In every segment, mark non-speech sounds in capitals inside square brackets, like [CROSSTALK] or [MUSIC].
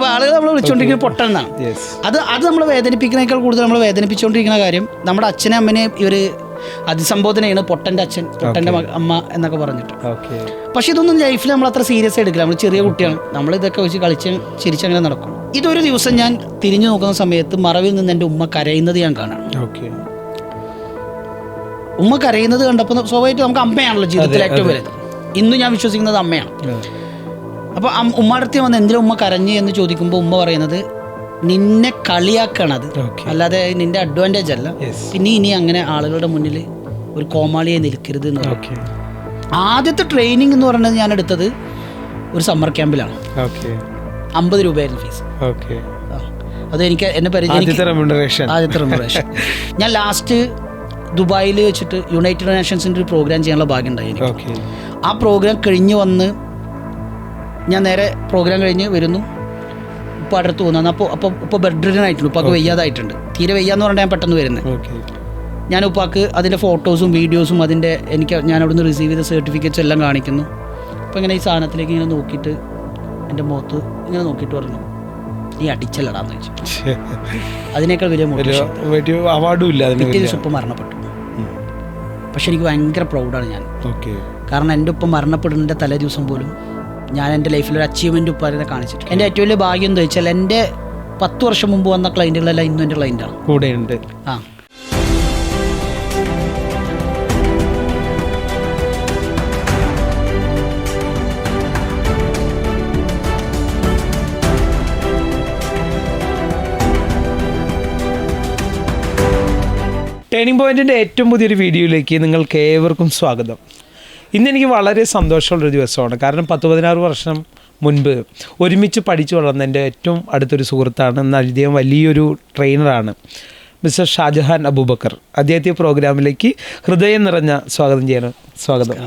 അപ്പോൾ ആളുകൾ നമ്മൾ വിളിച്ചുകൊണ്ടിരിക്കുന്നത് പൊട്ടെന്നാണ്. അത് അത് നമ്മൾ വേദനിപ്പിക്കുന്നതിനേക്കാൾ കൂടുതൽ നമ്മൾ വേദനിപ്പിച്ചുകൊണ്ടിരിക്കുന്ന കാര്യം നമ്മുടെ അച്ഛനെ അമ്മനെ ഇവർ അതിസംബോധനയാണ് പൊട്ടന്റെ അച്ഛൻ പൊട്ടന്റെ അമ്മ എന്നൊക്കെ പറഞ്ഞിട്ട്. പക്ഷെ ഇതൊന്നും ലൈഫിൽ നമ്മൾ അത്ര സീരിയസ് എടുക്കില്ല. നമ്മൾ ചെറിയ കുട്ടിയാണ്. നമ്മൾ ഇതൊക്കെ വെച്ച് കളിച്ച് ചിരിച്ചങ്ങനെ നടക്കും. ഇതൊരു ദിവസം ഞാൻ തിരിഞ്ഞു നോക്കുന്ന സമയത്ത് മറവിൽ നിന്ന് എന്റെ ഉമ്മ കരയുന്നത് ഞാൻ കാണാം ഉമ്മ കരയുന്നത് കണ്ടപ്പോൾ സ്വാഭാവികമായിട്ട് നമുക്ക് അമ്മയാണല്ലോ ജീവിതത്തിൽ ഏറ്റവും വലുത്. ഇന്ന് ഞാൻ വിശ്വസിക്കുന്നത് അമ്മയാണ്. അപ്പോൾ ഉമ്മടുത്ത് വന്ന് എന്തിനാ ഉമ്മ കരഞ്ഞു എന്ന് ചോദിക്കുമ്പോൾ ഉമ്മ പറയുന്നത് നിന്നെ കളിയാക്കണത് അല്ലാതെ നിന്റെ അഡ്വാന്റേജ് അല്ല. പിന്നെ ഇനി അങ്ങനെ ആളുകളുടെ മുന്നിൽ ഒരു കോമാളിയെ നിൽക്കരുത് എന്ന് പറയും. ആദ്യത്തെ ട്രെയിനിങ് എന്ന് പറയുന്നത് ഞാൻ എടുത്തത് ഒരു സമ്മർ ക്യാമ്പിലാണ് അമ്പത് രൂപയായിരുന്നു ഫീസ് അത് എനിക്ക് എന്നെ പരിചയം ആദ്യത്തെ [LAUGHS] ഞാൻ ലാസ്റ്റ് ദുബായിൽ വെച്ചിട്ട് യുണൈറ്റഡ് നേഷൻസിന്റെ ഒരു പ്രോഗ്രാം ചെയ്യാനുള്ള ഭാഗ്യം ഉണ്ടായി ആ പ്രോഗ്രാം കഴിഞ്ഞ് വന്ന് ഞാൻ നേരെ പ്രോഗ്രാം കഴിഞ്ഞ് വരുന്നു. ഉപ്പ അടുത്ത് പോകുന്നു അപ്പോൾ അപ്പോൾ ഉപ്പ ബെഡ് റിഡൻ ആയിട്ടുണ്ട് ഉപ്പാക്ക് വയ്യാതായിട്ടുണ്ട്. തീരെ വയ്യാന്ന് പറഞ്ഞാൽ ഞാൻ പെട്ടെന്ന് വരുന്നത് ഞാൻ ഉപ്പാക്ക് അതിന്റെ ഫോട്ടോസും വീഡിയോസും അതിന്റെ എനിക്ക് ഞാൻ അവിടുന്ന് റിസീവ് ചെയ്ത സർട്ടിഫിക്കറ്റ്സ് എല്ലാം കാണിക്കുന്നു. അപ്പോൾ ഇങ്ങനെ ഈ സാധനത്തിലേക്ക് ഇങ്ങനെ നോക്കിയിട്ട് എന്റെ മുഖത്ത് ഇങ്ങനെ നോക്കിയിട്ട് പറഞ്ഞു. നീ അടിച്ചല്ലടാന്ന് വെച്ചു. [LAUGHS] അതിനേക്കാൾ വലിയ അവാർഡും ഇല്ല അതിന് പിറ്റേ ദിവസം ഉപ്പ മരണപ്പെട്ടു. പക്ഷെ എനിക്ക് ഭയങ്കര പ്രൗഡാണ് ഞാൻ. കാരണം എന്റെ ഉപ്പ മരണപ്പെടുന്നതിന്റെ തലേ ദിവസം പോലും ഞാൻ എന്റെ ലൈഫിൽ ഒരു അച്ചീവ്മെന്റ് ഉപ്പ അതിനെ കാണിച്ചിട്ട് എന്റെ ഏറ്റവും വലിയ ഭാഗ്യം എന്ന് വെച്ചാൽ എന്റെ പത്ത് വർഷം മുമ്പ് വന്ന ക്ലൈന്റുകളെല്ലാം ഇന്നും എന്റെ ക്ലൈന്റാണ് കൂടെയുണ്ട്. ഉണ്ട് ആ ടേണിംഗ് പോയിന്റിന്റെ ഏറ്റവും പുതിയൊരു വീഡിയോയിലേക്ക് നിങ്ങൾക്ക് ഏവർക്കും സ്വാഗതം. ഇന്ന് എനിക്ക് വളരെ സന്തോഷമുള്ളൊരു ദിവസമാണ്. കാരണം പത്ത് പതിനാറ് വർഷം മുൻപ് ഒരുമിച്ച് പഠിച്ചു വളർന്ന എന്റെ ഏറ്റവും അടുത്തൊരു സുഹൃത്താണ്. എന്നാൽ അദ്ദേഹം വലിയൊരു ട്രെയിനറാണ്. മിസ്റ്റർ ഷാജഹാൻ അബൂബക്കർ. അദ്ദേഹത്തെ പ്രോഗ്രാമിലേക്ക് ഹൃദയം നിറഞ്ഞ സ്വാഗതം ചെയ്യണം സ്വാഗതം.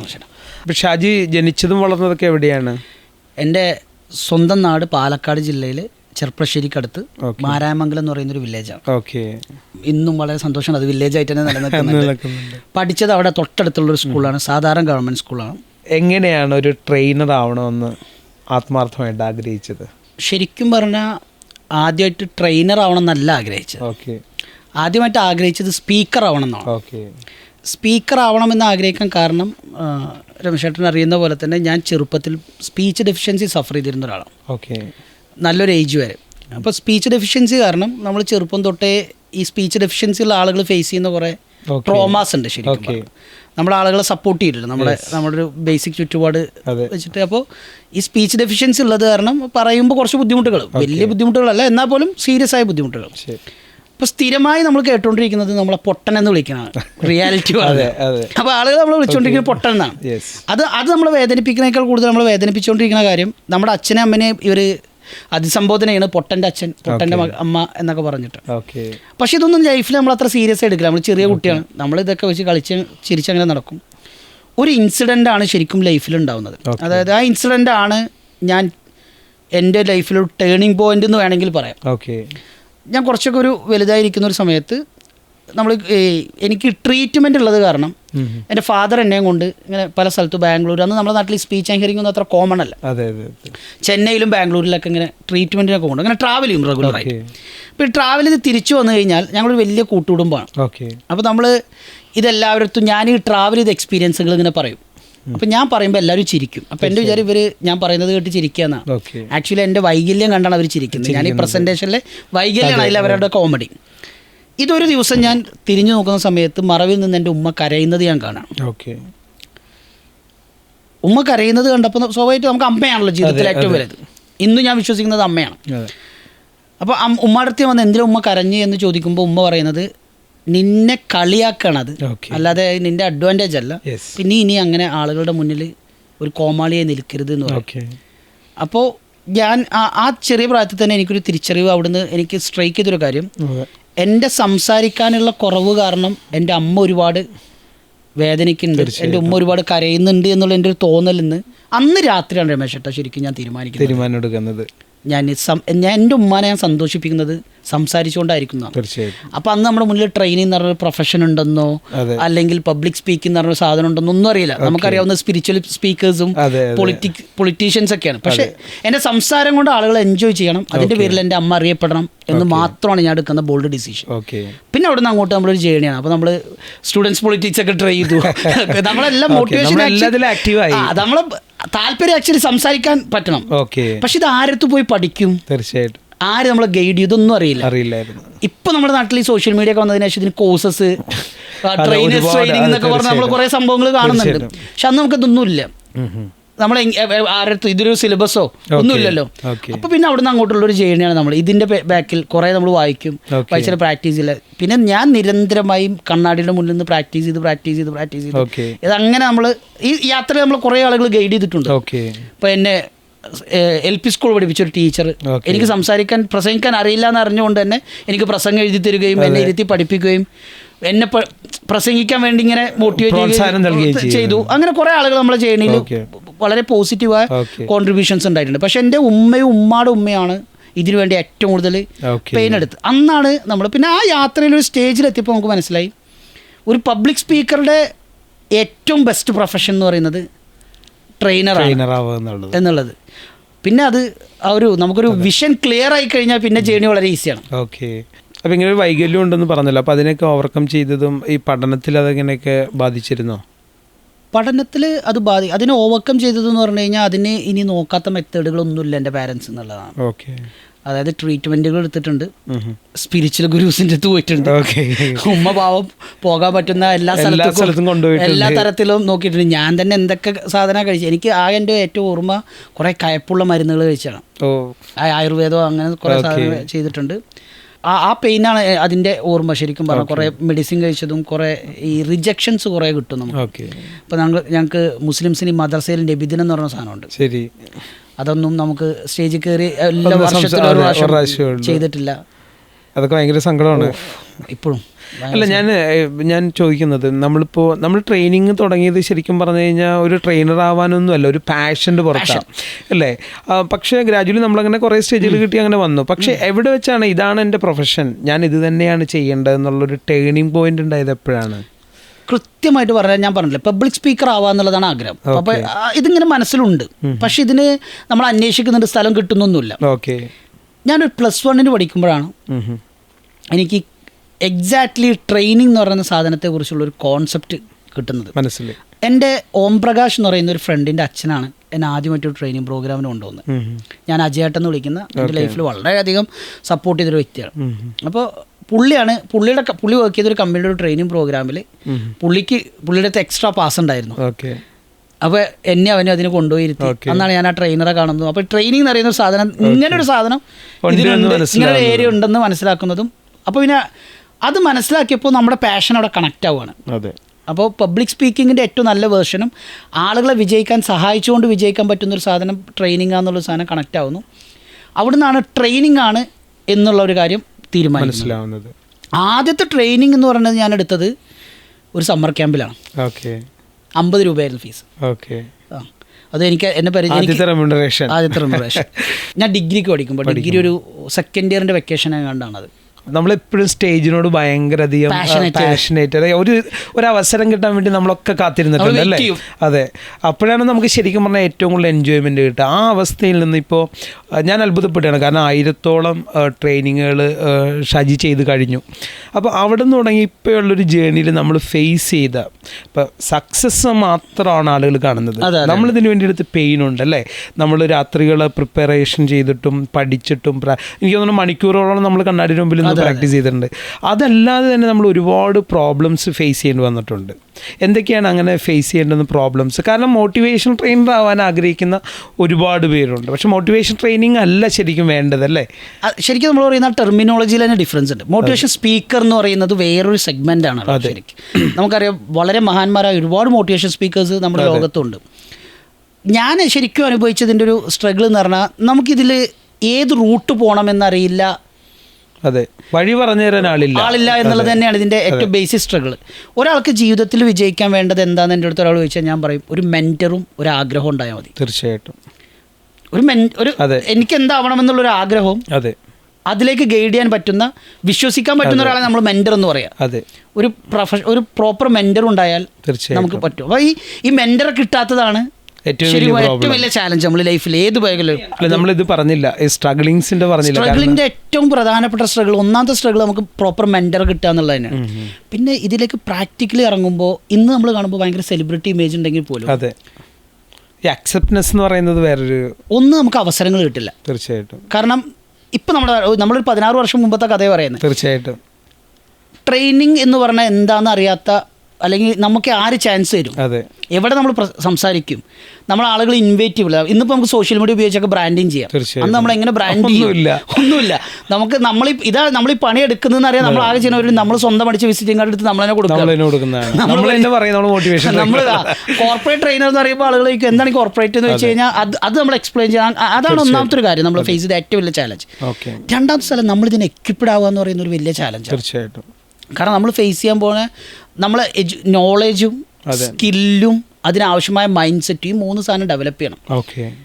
അപ്പോൾ ഷാജി ജനിച്ചതും വളർന്നതൊക്കെ എവിടെയാണ്? എന്റെ സ്വന്തം നാട് പാലക്കാട് ജില്ലയിൽ ചെർപ്പശ്ശേരിക്കടുത്ത് മാരാമംഗലം എന്ന് പറയുന്നൊരു വില്ലേജാണ് ഓക്കെ. ഇന്നും വളരെ സന്തോഷമാണ്. അത് വില്ലേജായിട്ട് തന്നെ നിലനിൽക്കുന്നത് പഠിച്ചത് അവിടെ തൊട്ടടുത്തുള്ളൊരു സ്കൂളാണ് സാധാരണ ഗവൺമെന്റ് സ്കൂളാണ് എങ്ങനെയാണ് ഒരു ട്രെയിനർ ആവണമെന്ന് ആത്മാർത്ഥമായിട്ട് ആഗ്രഹിച്ചത്? ശരിക്കും പറഞ്ഞാൽ ആദ്യമായിട്ട് ട്രെയിനർ ആവണം എന്നല്ല ആഗ്രഹിച്ചത്. ഓക്കെ. ആദ്യമായിട്ട് ആഗ്രഹിച്ചത് സ്പീക്കർ ആവണം എന്നാണ് ഓക്കെ. സ്പീക്കർ ആവണമെന്ന് ആഗ്രഹിക്കാൻ കാരണം രമേശേട്ടൻ അറിയുന്ന പോലെ തന്നെ ഞാൻ ചെറുപ്പത്തിൽ സ്പീച്ച് ഡെഫിഷ്യൻസി സഫർ ചെയ്തിരുന്ന ഒരാളാണ്. ഓക്കെ. നല്ലൊരു ഏജ് വരെ. അപ്പോൾ സ്പീച്ച് ഡെഫിഷ്യൻസി കാരണം നമ്മൾ ചെറുപ്പം തൊട്ടേ ഈ സ്പീച്ച് ഡെഫിഷ്യൻസി ഉള്ള ആളുകൾ ഫേസ് ചെയ്യുന്ന കുറേ. ട്രോമാസ് ഉണ്ട് ശരിക്കും നമ്മൾ ആളുകളെ സപ്പോർട്ട് ചെയ്തിട്ടില്ല നമ്മുടെ നമ്മുടെ ഒരു ബേസിക് ചുറ്റുപാട് വെച്ചിട്ട് അപ്പോൾ ഈ സ്പീച്ച് ഡെഫിഷ്യൻസി ഉള്ളത് കാരണം പറയുമ്പോൾ കുറച്ച് ബുദ്ധിമുട്ടുകൾ വലിയ ബുദ്ധിമുട്ടുകളല്ല എന്നാൽ പോലും സീരിയസ് ആയ ബുദ്ധിമുട്ടുകൾ അപ്പോൾ സ്ഥിരമായി നമ്മൾ കേട്ടുകൊണ്ടിരിക്കുന്നത് നമ്മളെ പൊട്ടൻ എന്ന് റിയാലിറ്റി [LAUGHS] അതെ അപ്പോൾ ആളുകൾ നമ്മൾ വിളിച്ചുകൊണ്ടിരിക്കുന്നത് പൊട്ടൻ എന്നാണ്. അത് അത് നമ്മൾ വേദനിപ്പിക്കുന്നതിനേക്കാൾ കൂടുതൽ നമ്മൾ വേദനിപ്പിച്ചുകൊണ്ടിരിക്കുന്ന കാര്യം നമ്മുടെ അച്ഛനെ അമ്മനെ ഇവർ അതിസംബോധനയാണ് പൊട്ടന്റെ അച്ഛൻ പൊട്ടന്റെ അമ്മ എന്നൊക്കെ പറഞ്ഞിട്ട്. ഓക്കെ പക്ഷെ ഇതൊന്നും ലൈഫിൽ നമ്മൾ അത്ര സീരിയസ് എടുക്കില്ല. നമ്മൾ ചെറിയ കുട്ടിയാണ്. നമ്മൾ ഇതൊക്കെ വെച്ച് കളിച്ച് ചിരിച്ചങ്ങനെ നടക്കും. ഒരു ഇൻസിഡന്റ് ആണ് ശരിക്കും ലൈഫിൽ ഉണ്ടാവുന്നത്. അതായത് ആ ഇൻസിഡന്റ് ആണ് ഞാൻ എന്റെ ലൈഫിലൊരു ടേണിംഗ് പോയിന്റ് എന്ന് വേണമെങ്കിൽ പറയാം. ഓക്കെ ഞാൻ കുറച്ചൊക്കെ ഒരു വലുതായിരിക്കുന്ന ഒരു സമയത്ത് നമ്മൾ എനിക്ക് ട്രീറ്റ്മെന്റ് ഉള്ളത് കാരണം എന്റെ ഫാദർ എന്നെയും കൊണ്ട് ഇങ്ങനെ പല സ്ഥലത്ത് ബാംഗ്ലൂർ അന്ന് നമ്മുടെ നാട്ടിൽ സ്പീച്ച് ആൻഡ് ഹിയറിംഗ് ഒന്നും അത്ര കോമൺ അല്ല. ചെന്നൈയിലും ബാംഗ്ലൂരിലൊക്കെ ഇങ്ങനെ ട്രീറ്റ്മെന്റിനൊക്കെ കൊണ്ട് അങ്ങനെ ട്രാവൽ ചെയ്യും റെഗുലറായി അപ്പോൾ ഈ ട്രാവൽ ചെയ്ത് തിരിച്ചു വന്നു കഴിഞ്ഞാൽ ഞങ്ങളൊരു വലിയ കൂട്ടുകുടുംബമാണ്. ഓക്കെ അപ്പോൾ നമ്മൾ ഇതെല്ലാവരത്തും ഞാൻ ഈ ട്രാവൽ ചെയ്ത എക്സ്പീരിയൻസുകൾ ഇങ്ങനെ പറയും. അപ്പോൾ ഞാൻ പറയുമ്പോൾ എല്ലാവരും ചിരിക്കും. അപ്പോൾ എന്റെ വിചാരം ഇവർ ഞാൻ പറയുന്നത് കേട്ട് ചിരിക്കുക എന്നാണ്. ആക്ച്വലി എന്റെ വൈകല്യം കണ്ടാണ് അവർ ചിരിക്കുന്നത്. ഞാൻ ഈ പ്രസന്റേഷനിലെ വൈകല്യമാണ് അതിൽ അവരുടെ കോമഡി ഇതൊരു ദിവസം ഞാൻ തിരിഞ്ഞു നോക്കുന്ന സമയത്ത് മറവിൽ നിന്ന് എന്റെ ഉമ്മ കരയുന്നത് ഞാൻ കാണാം. ഓക്കെ. ഉമ്മ കരയുന്നത് കണ്ടപ്പോൾ സ്വാഭാവികമായിട്ട് നമുക്ക് അമ്മയാണല്ലോ ജീവിതത്തിൽ ഏറ്റവും വലുത്. ഇന്ന് ഞാൻ വിശ്വസിക്കുന്നത് അമ്മയാണ്. അപ്പോൾ ഉമ്മ ഉമ്മടുത്ത് വന്ന് എന്തിനാ ഉമ്മ കരഞ്ഞ് എന്ന് ചോദിക്കുമ്പോൾ ഉമ്മ പറയുന്നത് നിന്നെ കളിയാക്കണത് അല്ലാതെ നിന്റെ അഡ്വാന്റേജ് അല്ല. പിന്നെ ഇനി അങ്ങനെ ആളുകളുടെ മുന്നിൽ ഒരു കോമാളിയെ നിൽക്കരുത് എന്ന് പറയും. അപ്പോൾ ഞാൻ ആ ആ ചെറിയ പ്രായത്തിൽ തന്നെ എനിക്കൊരു തിരിച്ചറിവ് അവിടുന്ന് എനിക്ക് സ്ട്രൈക്ക് ചെയ്തൊരു കാര്യം. എന്റെ സംസാരിക്കാനുള്ള കുറവ് കാരണം എന്റെ അമ്മ ഒരുപാട് വേദനിക്കുന്നുണ്ട്. എന്റെ ഉമ്മ ഒരുപാട് കരയുന്നുണ്ട് എന്നുള്ള എന്റെ ഒരു തോന്നലിന്ന് അന്ന് രാത്രിയാണ് രമേശ് ഏട്ടാ ശരിക്കും ഞാൻ തീരുമാനിക്കുന്നത്. തീരുമാനം എടുക്കുന്നത്. ഞാൻ സം ഞാൻ എന്റെ ഉമ്മാനെ ഞാൻ സന്തോഷിപ്പിക്കുന്നത് സംസാരിച്ചുകൊണ്ടായിരിക്കുന്നു അപ്പം അന്ന് നമ്മുടെ മുന്നിൽ ട്രെയിനിങ് എന്ന് പറഞ്ഞൊരു പ്രൊഫഷൻ ഉണ്ടെന്നോ അല്ലെങ്കിൽ പബ്ലിക് സ്പീക്കിംഗ് എന്ന് പറഞ്ഞൊരു സാധനം ഉണ്ടെന്നോ ഒന്നും അറിയില്ല. നമുക്കറിയാവുന്ന സ്പിരിച്വൽ സ്പീക്കേഴ്സും. പൊളിറ്റിക് പൊളിറ്റീഷ്യൻസ് ഒക്കെയാണ്. പക്ഷേ എന്റെ സംസാരം കൊണ്ട് ആളുകൾ എൻജോയ് ചെയ്യണം. അതിന്റെ പേരിൽ എന്റെ അമ്മ അറിയപ്പെടണം എന്ന് മാത്രമാണ് ഞാൻ എടുക്കുന്ന ബോൾഡ് ഡിസിഷൻ ഓക്കെ പിന്നെ അവിടെ നിന്ന് അങ്ങോട്ട് നമ്മളൊരു ജേണിയാണ് അപ്പോൾ നമ്മൾ സ്റ്റുഡൻസ് പൊളിറ്റിക്സ് ഒക്കെ ട്രൈ ചെയ്തു. [LAUGHS] നമ്മളെല്ലാം മോട്ടിവേഷൻ. നമ്മൾ താല്പര്യം ആക്ച്വലി സംസാരിക്കാൻ പറ്റണം. ഓക്കെ പക്ഷെ ഇത് ആരത്ത് പോയി പഠിക്കും? തീർച്ചയായിട്ടും. ആര് നമ്മളെ ഗൈഡ് ചെയ്യും? ഇതൊന്നും അറിയില്ല. അറിയില്ലായിരുന്നു. ഇപ്പൊ നമ്മുടെ നാട്ടിൽ ഈ സോഷ്യൽ മീഡിയ ഒക്കെ വന്നതിന് ശേഷം ഇതിന് കോഴ്സസ് ട്രെയിനേഴ്സ് ട്രെയിനിങ് എന്നൊക്കെ പറഞ്ഞ് നമ്മൾ കുറെ. സംഭവങ്ങൾ കാണുന്നുണ്ട്. പക്ഷെ അന്ന് നമുക്ക് ഇതൊന്നും ഇല്ല നമ്മളെ ആരടുത്ത് ഇതൊരു സിലബസോ ഒന്നുമില്ലല്ലോ. അപ്പൊ പിന്നെ അവിടുന്ന് അങ്ങോട്ടുള്ള ഒരു ജേണിയാണ് നമ്മൾ ഇതിന്റെ ബാക്കിൽ കുറെ നമ്മൾ വായിക്കും. വായിച്ചാൽ പ്രാക്ടീസ് ഇല്ല. പിന്നെ ഞാൻ നിരന്തരമായും കണ്ണാടിയുടെ മുന്നിൽ നിന്ന് പ്രാക്ടീസ് ചെയ്ത് പ്രാക്ടീസ് ചെയ്ത് പ്രാക്ടീസ് ചെയ്ത്. ഇത് അങ്ങനെ നമ്മൾ ഈ യാത്ര നമ്മൾ കുറെ ആളുകൾ ഗൈഡ് ചെയ്തിട്ടുണ്ട്. അപ്പോൾ ഇപ്പൊ എന്നെ എൽ പി സ്കൂൾ പഠിപ്പിച്ച ഒരു ടീച്ചർ എനിക്ക് സംസാരിക്കാൻ പ്രസംഗിക്കാൻ അറിയില്ല എന്ന് അറിഞ്ഞുകൊണ്ട് തന്നെ എനിക്ക് പ്രസംഗം എഴുതി തരികയും എന്നെ ഇരുത്തി പഠിപ്പിക്കുകയും എന്നെ പ്രസംഗിക്കാൻ വേണ്ടി ഇങ്ങനെ മോട്ടിവേറ്റ് ചെയ്തു. അങ്ങനെ കുറെ ആളുകൾ നമ്മളെ ജേണിയിൽ വളരെ പോസിറ്റീവായ കോൺട്രിബ്യൂഷൻസ് ഉണ്ടായിട്ടുണ്ട്. പക്ഷെ എന്റെ ഉമ്മയും ഉമ്മയുടെ ഉമ്മയാണ് ഇതിനു വേണ്ടി ഏറ്റവും കൂടുതൽ പെയിൻ എടുത്ത് അന്നാണ് നമ്മൾ പിന്നെ ആ യാത്രയിൽ ഒരു സ്റ്റേജിലെത്തിയപ്പോൾ നമുക്ക് മനസ്സിലായി. ഒരു പബ്ലിക് സ്പീക്കറുടെ ഏറ്റവും ബെസ്റ്റ് പ്രൊഫഷൻ എന്ന് പറയുന്നത് ട്രെയിനറാണ് ട്രെയിനർ എന്നുള്ളത്. പിന്നെ അത് ആ ഒരു നമുക്കൊരു വിഷൻ ക്ലിയർ ആയി കഴിഞ്ഞാൽ പിന്നെ ജേണി വളരെ ഈസിയാണ് ഓക്കെ അപ്പം ഇങ്ങനെ ഒരു വൈകല്യം ഉണ്ടെന്ന് പറഞ്ഞല്ലോ. അപ്പോൾ അതിനൊക്കെ ഓവർകം ചെയ്തതും ഈ പഠനത്തിൽ അതെങ്ങനെയൊക്കെ ബാധിച്ചിരുന്നോ? പഠനത്തിൽ അത് ബാധി അതിനെ ഓവർകം ചെയ്തതെന്ന് പറഞ്ഞു കഴിഞ്ഞാൽ അതിന് ഇനി നോക്കാത്ത മെത്തേഡുകളൊന്നുമില്ല എന്റെ പാരൻസ് എന്നുള്ളതാണ്. ഓക്കെ. അതായത് ട്രീറ്റ്മെന്റുകൾ എടുത്തിട്ടുണ്ട്. സ്പിരിച്വൽ ഗുരുസിന്റെ അടുത്ത് പോയിട്ടുണ്ട്. ഉമ്മ പാവം പോകാൻ പറ്റുന്ന എല്ലാ എല്ലാ സ്ഥലത്തും കൊണ്ടുപോയി. എല്ലാ തരത്തിലും നോക്കിയിട്ടുണ്ട്. ഞാൻ തന്നെ എന്തൊക്കെ സാധനം കഴിച്ചു എനിക്ക് ആ എന്റെ ഏറ്റവും ഓർമ്മ കുറേ കയപ്പുള്ള മരുന്നുകൾ കഴിച്ചാണ് ആയുർവേദം അങ്ങനെ കുറേ. സാധനങ്ങൾ ചെയ്തിട്ടുണ്ട്. ആ ആ പെയിനാണ് അതിന്റെ ഓർമ്മ ശരിക്കും പറഞ്ഞാൽ കുറേ മെഡിസിൻ കഴിച്ചതും കുറേ ഈ റിജക്ഷൻസ് കുറേ കിട്ടും നമുക്ക്. ഇപ്പോൾ ഞങ്ങൾ ഞങ്ങൾക്ക് മുസ്ലിംസിന് മദ്രസയിൽ നബിദിനം എന്ന് പറഞ്ഞ സാധനമുണ്ട്. ശരി. അതൊന്നും നമുക്ക് സ്റ്റേജിൽ കയറി എല്ലാ വർഷത്തിലും. ചെയ്തിട്ടില്ല. അതൊക്കെ ഭയങ്കര സങ്കടമാണ്. ഇപ്പോഴും. അല്ല ഞാൻ ഞാൻ ചോദിക്കുന്നത് നമ്മളിപ്പോൾ നമ്മൾ ട്രെയിനിങ് തുടങ്ങിയത് ശരിക്കും പറഞ്ഞു കഴിഞ്ഞാൽ ഒരു ട്രെയിനർ ആവാനൊന്നും അല്ല ഒരു പാഷന്റെ പുറത്താണ് അല്ലേ? പക്ഷേ ഗ്രാജുവലി നമ്മളങ്ങനെ കുറേ സ്റ്റേജിൽ കിട്ടി അങ്ങനെ വന്നു. പക്ഷേ എവിടെ വെച്ചാണ് ഇതാണ് എന്റെ പ്രൊഫഷൻ ഞാൻ ഇത് തന്നെയാണ് ചെയ്യേണ്ടത് എന്നുള്ളൊരു ടേണിംഗ് പോയിന്റ് ഉണ്ടായത് എപ്പോഴാണ്? കൃത്യമായിട്ട് പറഞ്ഞാൽ ഞാൻ പറഞ്ഞില്ല പബ്ലിക് സ്പീക്കർ ആവുക എന്നുള്ളതാണ് ആഗ്രഹം. അപ്പോൾ ഇതിങ്ങനെ മനസ്സിലുണ്ട്. പക്ഷെ ഇതിന് നമ്മൾ അന്വേഷിക്കുന്നൊരു സ്ഥലം കിട്ടുന്നൊന്നുമില്ല. ഓക്കെ ഞാനൊരു പ്ലസ് വണ്ണിന് പഠിക്കുമ്പോഴാണ് എനിക്ക് എക്സാക്ട്ലി ട്രെയിനിങ് എന്ന് പറയുന്ന സാധനത്തെക്കുറിച്ചുള്ള ഒരു കോൺസെപ്റ്റ് കിട്ടുന്നത്. മനസ്സിൽ. എന്റെ ഓം പ്രകാശ് എന്ന് പറയുന്ന ഒരു ഫ്രണ്ടിന്റെ അച്ഛനാണ് എന്നെ ആദ്യമായിട്ട് ഒരു ട്രെയിനിങ് പ്രോഗ്രാമിന് കൊണ്ടുവന്നത് ഞാൻ അജയേട്ടൻ എന്ന് വിളിക്കുന്ന എന്റെ ലൈഫിൽ വളരെയധികം സപ്പോർട്ട് ചെയ്തൊരു വ്യക്തിയാണ്. അപ്പോൾ പുള്ളിയാണ് പുള്ളിയുടെ പുള്ളി വർക്ക് ചെയ്തൊരു കമ്പനിയുടെ ഒരു ട്രെയിനിങ് പ്രോഗ്രാമിൽ പുള്ളിക്ക് പുള്ളിയുടെ അടുത്ത് എക്സ്ട്രാ പാസ് ഉണ്ടായിരുന്നു. ഓക്കെ അപ്പോൾ എന്നെ അവനെ അതിന് കൊണ്ടുപോയിരുത്തി. അന്നാണ് ഞാൻ ആ ട്രെയിനറെ കാണുന്നത്. അപ്പോൾ ട്രെയിനിങ് എന്ന് പറയുന്ന ഒരു സാധനം ഇങ്ങനെ ഒരു സാധനം ഇതിനുണ്ട് ഇങ്ങനെ ഏരിയ ഉണ്ടെന്ന് മനസ്സിലാക്കുന്നതും അപ്പോൾ പിന്നെ അത് മനസ്സിലാക്കിയപ്പോൾ നമ്മുടെ പാഷൻ അവിടെ കണക്റ്റ് ആവുകയാണ്. അതെ. അപ്പോൾ പബ്ലിക് സ്പീക്കിങ്ങിന്റെ ഏറ്റവും നല്ല വേർഷനും ആളുകളെ വിജയിക്കാൻ സഹായിച്ചുകൊണ്ട് വിജയിക്കാൻ പറ്റുന്നൊരു സാധനം ട്രെയിനിങ് ആണെന്നുള്ള സാധനം കണക്റ്റ് ആവുന്നു. അവിടെ നിന്നാണ് ട്രെയിനിങ് ആണ് എന്നുള്ള ഒരു കാര്യം തീരുമാനിക്കുന്നത്. ആദ്യത്തെ ട്രെയിനിങ് എന്ന് പറയുന്നത് ഞാൻ എടുത്തത് ഒരു സമ്മർ ക്യാമ്പിലാണ് ഓക്കെ. അമ്പത് രൂപയായിരുന്നു ഫീസ് ഓക്കെ. ആ. അത് എനിക്ക് എന്നെ പരിചയം ആദ്യത്തെ ഞാൻ ഡിഗ്രിക്ക് പഠിക്കുമ്പോൾ ഡിഗ്രി ഒരു സെക്കൻഡ് ഇയറിന്റെ വെക്കേഷൻ കണ്ടാണത് നമ്മളെപ്പോഴും സ്റ്റേജിനോട് ഭയങ്കര അധികം പാഷനേറ്റ് അല്ലെ ഒരു ഒരു അവസരം കിട്ടാൻ വേണ്ടി നമ്മളൊക്കെ കാത്തിരുന്നിട്ടുണ്ട് അല്ലേ? അതെ. അപ്പോഴാണ് നമുക്ക് ശരിക്കും പറഞ്ഞാൽ ഏറ്റവും കൂടുതൽ എൻജോയ്മെന്റ് കിട്ടുക. ആ അവസ്ഥയിൽ നിന്ന് ഇപ്പോൾ ഞാൻ അത്ഭുതപ്പെട്ടാണ് കാരണം ആയിരത്തോളം ട്രെയിനിങ്ങുകൾ ഷജി ചെയ്ത് കഴിഞ്ഞു. അപ്പോൾ അവിടെ നിന്ന് തുടങ്ങി ഇപ്പോഴുള്ളൊരു ജേണിയിൽ നമ്മൾ ഫേസ് ചെയ്ത ഇപ്പം സക്സസ് മാത്രമാണ് ആളുകൾ കാണുന്നത്. ഇതിന് വേണ്ടി എടുത്ത് പെയിൻ ഉണ്ട് അല്ലേ? നമ്മൾ രാത്രികൾ പ്രിപ്പറേഷൻ ചെയ്തിട്ടും പഠിച്ചിട്ടും എനിക്ക് തോന്നുന്നു മണിക്കൂറോളം നമ്മൾ കണ്ണാടി മുമ്പിൽ പ്രാക്ടീസ് ചെയ്തിട്ടുണ്ട്. അതല്ലാതെ തന്നെ നമ്മൾ ഒരുപാട് പ്രോബ്ലംസ് ഫേസ് ചെയ്യേണ്ടി വന്നിട്ടുണ്ട്. എന്തൊക്കെയാണ് അങ്ങനെ ഫേസ് ചെയ്യേണ്ടുന്ന പ്രോബ്ലംസ് കാരണം മോട്ടിവേഷൻ ട്രെയിനർ ആവാൻ ആഗ്രഹിക്കുന്ന ഒരുപാട് പേരുണ്ട്. പക്ഷെ മോട്ടിവേഷൻ ട്രെയിനിങ് അല്ല ശരിക്കും വേണ്ടത് അല്ലേ? ശരിക്കും നമ്മൾ പറയുന്ന ടെർമിനോളജിയിൽ തന്നെ ഡിഫറൻസ് ഉണ്ട്. മോട്ടിവേഷൻ സ്പീക്കർ എന്ന് പറയുന്നത് വേറൊരു സെഗ്മെന്റ് ആണ് ശരിക്കും. നമുക്കറിയാം വളരെ മഹാന്മാരായ ഒരുപാട് മോട്ടിവേഷൻ സ്പീക്കേഴ്സ് നമ്മുടെ ലോകത്തുണ്ട്. ഞാൻ ശരിക്കും അനുഭവിച്ചതിന്റെ ഒരു സ്ട്രഗിൾ എന്ന് പറഞ്ഞാൽ നമുക്കിതിൽ ഏത് റൂട്ട് പോകണമെന്നറിയില്ല. അതെ. വഴി പറഞ്ഞു തരാൻ ആളില്ല. ആളില്ല എന്നുള്ളത് തന്നെയാണ് ഇതിന്റെ ഏറ്റവും ബേസിക് സ്ട്രഗിൾ ഒരാൾക്ക് ജീവിതത്തിൽ വിജയിക്കാൻ വേണ്ടത് എന്താണെന്ന് എന്റെ അടുത്ത് ഒരാൾ ചോദിച്ചാൽ ഞാൻ പറയും ഒരു മെന്ററും ഒരു ആഗ്രഹവും ഉണ്ടായാൽ മതി. തീർച്ചയായിട്ടും. ഒരു മെൻ ഒരു എനിക്ക് എന്താവണം എന്നുള്ള എന്താവണമെന്നുള്ളൊരു ആഗ്രഹവും അതെ. അതിലേക്ക് ഗൈഡ് ചെയ്യാൻ പറ്റുന്ന വിശ്വസിക്കാൻ പറ്റുന്ന ഒരാളെ നമ്മൾ മെന്റർ എന്ന് പറയാം. അതെ. ഒരു പ്രൊഫഷ ഒരു പ്രോപ്പർ മെന്റർ ഉണ്ടായാൽ തീർച്ചയായും നമുക്ക് പറ്റും. അപ്പോൾ ഈ ഈ മെന്ററെ കിട്ടാത്തതാണ് ഏറ്റവും വലിയ ചാലഞ്ച് നമ്മൾ ലൈഫിൽ ഏത് നമ്മളിത് പറഞ്ഞില്ല. സ്ട്രഗ്ലിങ്സിന്റെ പറഞ്ഞില്ല. ഏറ്റവും പ്രധാനപ്പെട്ട സ്ട്രഗിൾ ഒന്നാമത്തെ സ്ട്രഗിൾ നമുക്ക് പ്രോപ്പർ മെന്റർ കിട്ടുക എന്നുള്ളത് തന്നെയാണ് പിന്നെ ഇതിലേക്ക് പ്രാക്ടിക്കലി ഇറങ്ങുമ്പോൾ ഇന്ന് നമ്മൾ കാണുമ്പോൾ ഭയങ്കര സെലിബ്രിറ്റി ഇമേജ് ഉണ്ടെങ്കിൽ പോലും അതെ. ഈ അക്സെപ്റ്റൻസ് എന്ന് പറയുന്നത് വേറൊരു ഒന്ന് നമുക്ക് അവസരങ്ങൾ കിട്ടില്ല. തീർച്ചയായിട്ടും. കാരണം ഇപ്പം നമ്മുടെ നമ്മളൊരു പതിനാറ് വർഷം മുമ്പത്തെ കഥ പറയുന്നത് തീർച്ചയായിട്ടും. ട്രെയിനിങ് എന്ന് പറഞ്ഞാൽ എന്താണെന്ന് അറിയാത്ത അല്ലെങ്കിൽ നമുക്ക് ആര് ചാൻസ് തരും? എവിടെ നമ്മൾ സംസാരിക്കും? നമ്മൾ ആളുകൾ ഇൻവേറ്റീവ് ഇല്ല ഇന്നിപ്പോൾ നമുക്ക് സോഷ്യൽ മീഡിയ ഉപയോഗിച്ചൊക്കെ ബ്രാൻഡിങ് ചെയ്യാം. അന്ന് നമ്മൾ എങ്ങനെ ബ്രാൻഡ് ചെയ്യും? ഒന്നുമില്ല. നമുക്ക് നമ്മൾ ഇതാ നമ്മൾ ഈ പണി എടുക്കുന്നതെന്ന് അറിയാം നമ്മൾ ആകെ ചെയ്യുന്ന ഒരു നമ്മൾ സ്വന്തം അടിച്ച വിസിറ്റിംഗ് കാർഡ് എടുത്ത് നമ്മളെ കൊടുക്കുക നമ്മൾ കോർപ്പറേറ്റ് ട്രെയിനർ എന്ന് പറയുമ്പോൾ ആളുകൾ എന്താണ് കോർപ്പറേറ്റ് എന്ന്? വെച്ച് കഴിഞ്ഞാൽ അത് അത് നമ്മൾ എക്സ്പ്ലെയിൻ ചെയ്യാൻ അതാണ് ഒന്നാമത്തെ ഒരു കാര്യം. നമ്മൾ ഫേസ് ചെയ്ത ഏറ്റവും വലിയ ചാലഞ്ച് രണ്ടാമത്തെ സ്ഥലം നമ്മൾ ഇതിന് എക്യുപ്ഡ് ആവുക എന്ന് പറയുന്ന ഒരു വലിയ ചാലഞ്ച് തീർച്ചയായിട്ടും. കാരണം നമ്മൾ ഫേസ് ചെയ്യാൻ പോകുന്ന നമ്മൾ നോളേജും അതെ. സ്കില്ലും അതിനാവശ്യമായ മൈൻഡ് സെറ്റും ഈ മൂന്ന് സാധനം ഡെവലപ്പ് ചെയ്യണം. ഓക്കെ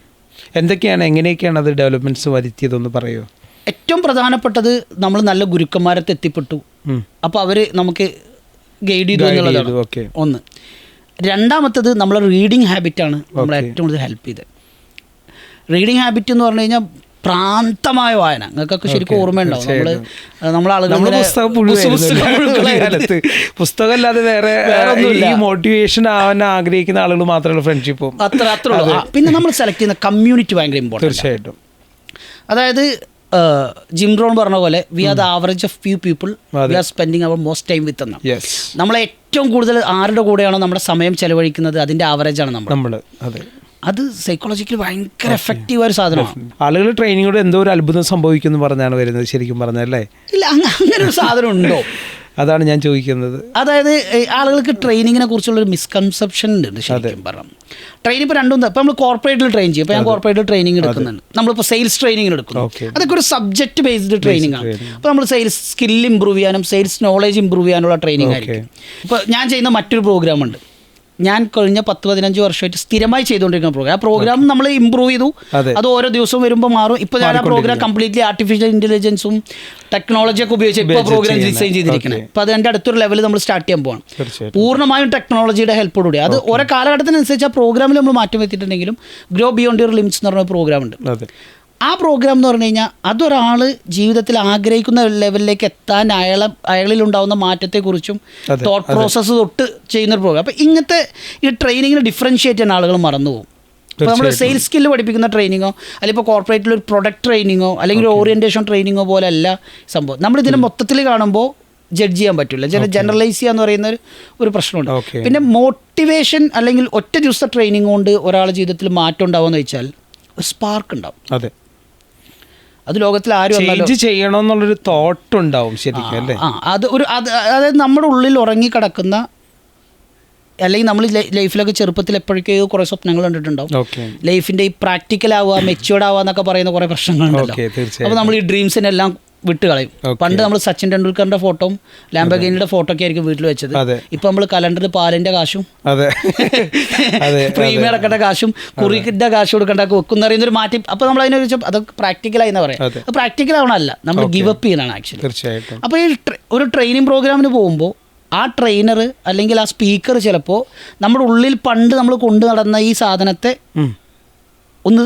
എന്തൊക്കെയാണ് എങ്ങനെയൊക്കെയാണ് അത് ഡെവലപ്മെന്റ്സ് വരുത്തിയതെന്ന് പറയുമോ ഏറ്റവും പ്രധാനപ്പെട്ടത് നമ്മൾ നല്ല ഗുരുക്കന്മാരത്ത് എത്തിപ്പെട്ടു. അപ്പോൾ അവർ നമുക്ക് ഗൈഡ് ചെയ്തു എന്നുള്ളതാണ്. ഒന്ന്. രണ്ടാമത്തത് നമ്മളെ റീഡിങ് ഹാബിറ്റാണ് നമ്മളെ ഏറ്റവും കൂടുതൽ ഹെൽപ്പ് ചെയ്തത്. റീഡിങ് ഹാബിറ്റ് എന്ന് പറഞ്ഞു കഴിഞ്ഞാൽ പ്രാന്തമായ വായന. നിങ്ങൾക്കൊക്കെ ശരിക്കും ഓർമ്മയുണ്ടാവും. നമ്മൾ നമ്മളെ പുസ്തകം അല്ലാതെ വേറെ ഈ മോട്ടിവേഷൻ ആവാൻ ആഗ്രഹിക്കുന്ന ആളുകൾ മാത്രമേ ഫ്രണ്ട്ഷിപ്പും അത്ര അത്ര ഉള്ളൂ. പിന്നെ നമ്മൾ സെലക്ട് ചെയ്യുന്ന കമ്മ്യൂണിറ്റി ഭയങ്കര ഇമ്പോർട്ടന്റ് തീർച്ചയായിട്ടും. അതായത് ജിം റോൺ പറഞ്ഞ പോലെ we are the average of few people we are spending our most time with എന്നാണ് യെസ് നമ്മൾ ഏറ്റവും കൂടുതൽ ആരുടെ കൂടെയാണോ നമ്മുടെ സമയം ചെലവഴിക്കുന്നത് അതിന്റെ ആവറേജാണ് ആണ് നമ്മൾ നമ്മൾ അതെ. അത് സൈക്കോളജിക്കൽ ഭയങ്കര എഫക്റ്റീവ് ഒരു സാധനമാണ്. ആളുകൾ ട്രെയിനിങ്ങോട് എന്തോ ഒരു അത്ഭുതം സംഭവിക്കുന്നു പറഞ്ഞാണ് വരുന്നത് ശരിക്കും പറഞ്ഞല്ലേ ഇല്ല അങ്ങനെ ഒരു സാധനം ഉണ്ടോ? [LAUGHS] അതാണ് ഞാൻ ചോദിക്കുന്നത്. അതായത് ആളുകൾക്ക് ട്രെയിനിങ്ങിനെ കുറിച്ചുള്ള ഒരു മിസ്കൺസെപ്ഷൻ ഉണ്ട് ശരിക്കും പറഞ്ഞു ട്രെയിനിങ് ഇപ്പോൾ രണ്ടും ഇപ്പോൾ നമ്മൾ കോർപ്പറേറ്റിൽ ട്രെയിൻ ചെയ്യും. ഇപ്പോൾ ഞാൻ കോർപ്പറേറ്റിൽ ട്രെയിനിങ് എടുക്കുന്നുണ്ട്. നമ്മളിപ്പോൾ സെയിൽസ് ട്രെയിനിങ് എടുക്കുന്നു. അതൊക്കെ ഒരു സബ്ജക്ട് ബേസ്ഡ് ട്രെയിനിങ് ആണ്. അപ്പോൾ നമ്മൾ സെയിൽസ് സ്കിൽ ഇമ്പ്രൂവ് ചെയ്യാനും സെയിൽസ് നോളേജ് ഇമ്പ്രൂവ് ചെയ്യാനുള്ള ട്രെയിനിങ് ആയിരിക്കും. ഇപ്പോൾ ഞാൻ ചെയ്യുന്ന മറ്റൊരു പ്രോഗ്രാം ഉണ്ട്. ഞാൻ കഴിഞ്ഞ പത്ത് പതിനഞ്ച് വർഷമായിട്ട് സ്ഥിരമായി ചെയ്തുകൊണ്ടിരിക്കുന്ന പ്രോഗ്രാം ആ പ്രോഗ്രാം നമ്മൾ ഇമ്പ്രൂവ് ചെയ്തു. അത്. ഓരോ ദിവസവും വരുമ്പോൾ മാറും. ഇപ്പോൾ ഞാൻ ആ പ്രോഗ്രാം കംപ്ലീറ്റ്ലി ആർട്ടിഫിഷ്യൽ ഇന്റലിജൻസും ടെക്നോളജിയൊക്കെ ഉപയോഗിച്ച് ഇപ്പോൾ പ്രോഗ്രാം. ഡിസൈൻ ചെയ്തിരിക്കുന്നത് അപ്പോൾ അത് അതിന്റെ അടുത്തൊരു ലെവലിൽ നമ്മൾ സ്റ്റാർട്ട് ചെയ്യാൻ പോകണം പൂർണമായും ടെക്നോളജിയുടെ ഹെൽപ്പോടുകൂടി അത് ഓരോ കാലഘട്ടത്തിനനുസരിച്ച് ആ പ്രോഗ്രാമിൽ നമ്മൾ മാറ്റം വരുത്തിയിട്ടുണ്ടെങ്കിലും ഗ്രോ ബിയോണ്ട് യുവർ ലിമിറ്റ്സ് എന്ന് പറഞ്ഞ പ്രോഗ്രാം ഉണ്ട്. ആ പ്രോഗ്രാം എന്ന് പറഞ്ഞു കഴിഞ്ഞാൽ അതൊരാൾ ജീവിതത്തിൽ ആഗ്രഹിക്കുന്ന ലെവലിലേക്ക് എത്താൻ അയാളെ അയാളിലുണ്ടാവുന്ന മാറ്റത്തെക്കുറിച്ചും തോട്ട് പ്രോസസ്സ് തൊട്ട് ചെയ്യുന്ന ഒരു പ്രോഗ്രാം അപ്പോൾ ഇങ്ങനത്തെ ഈ ട്രെയിനിങ്ങിന് ഡിഫറൻഷിയേറ്റ് ചെയ്യാൻ ആളുകൾ മറന്നു പോകും ഇപ്പോൾ നമ്മൾ സെയിൽസ് സ്കില്ല് പഠിപ്പിക്കുന്ന ട്രെയിനിങ്ങോ അല്ലെങ്കിൽ ഇപ്പോൾ കോർപ്പറേറ്റിൽ ഒരു പ്രൊഡക്റ്റ് ട്രെയിനിങ്ങോ അല്ലെങ്കിൽ ഒരു ഓറിയന്റേഷൻ ട്രെയിനിങ്ങോ പോലെ അല്ല സംഭവം. നമ്മൾ ഇതിനെ മൊത്തത്തിൽ കാണുമ്പോൾ ജഡ്ജ് ചെയ്യാൻ പറ്റില്ല. ചില ജനറലൈസ് ചെയ്യുക ചെയ്യാന്ന് പറയുന്ന ഒരു ഒരു പ്രശ്നമുണ്ട്. പിന്നെ മോട്ടിവേഷൻ അല്ലെങ്കിൽ ഒറ്റ ദിവസത്തെ ട്രെയിനിങ് കൊണ്ട് ഒരാളുടെ ജീവിതത്തിൽ മാറ്റം ഉണ്ടാവുമെന്ന് വെച്ചാൽ ഒരു സ്പാർക്ക് ഉണ്ടാവും. അതെ. അത് ലോകത്തിൽ ആരും ചേഞ്ച് ചെയ്യണമെന്നുള്ളൊരു തോട്ട് ഉണ്ടാവും ശരിക്കും അല്ലേ? ആ അത് ഒരു അത് അതായത് നമ്മുടെ ഉള്ളിൽ ഉറങ്ങിക്കിടക്കുന്ന അല്ലെങ്കിൽ നമ്മൾ ലൈഫിലൊക്കെ ചെറുപ്പത്തിൽ എപ്പോഴൊക്കെയോ കുറേ സ്വപ്നങ്ങൾ കണ്ടിട്ടുണ്ടാവും. ലൈഫിന്റെ ഈ പ്രാക്ടിക്കൽ ആവുക മെച്ചുവേർഡ് ആവുക എന്നൊക്കെ പറയുന്ന കുറേ പ്രശ്നങ്ങളുണ്ടല്ലോ. അപ്പൊ അപ്പോൾ നമ്മൾ ഈ ഡ്രീംസിനെല്ലാം വിട്ട് കളയും പണ്ട് നമ്മൾ സച്ചിൻ ടെണ്ടുൽക്കറിന്റെ ഫോട്ടോ ലാംബഗിനിയുടെ ഫോട്ടോ ഒക്കെ ആയിരിക്കും വീട്ടിൽ വെച്ചത്. ഇപ്പൊ നമ്മൾ കലണ്ടറിൽ പാലിന്റെ കാശും അതെ. അതെ [LAUGHS] പ്രീമിയം അടക്കേണ്ട കാശും കുറിക്കിന്റെ കാശ് കൊടുക്കേണ്ട വെക്കുന്ന അറിയുന്ന ഒരു മാറ്റി. അപ്പൊ നമ്മൾ അതിനെ കുറിച്ച് അതൊക്കെ പ്രാക്ടിക്കലായി എന്ന് പറയാം. അത്. പ്രാക്ടിക്കൽ ആവണമല്ല നമ്മൾ ഗിവ് അപ്പ് ചെയ്യുന്നതാണ് ആക്ച്വലി തീർച്ചയായിട്ടും. അപ്പോൾ ഈ ഒരു ട്രെയിനിങ് പ്രോഗ്രാമിന് പോകുമ്പോൾ ആ ട്രെയിനർ അല്ലെങ്കിൽ ആ സ്പീക്കർ ചിലപ്പോൾ നമ്മുടെ ഉള്ളിൽ പണ്ട് നമ്മൾ കൊണ്ടു നടന്ന ഈ സാധനത്തെ ഒന്ന്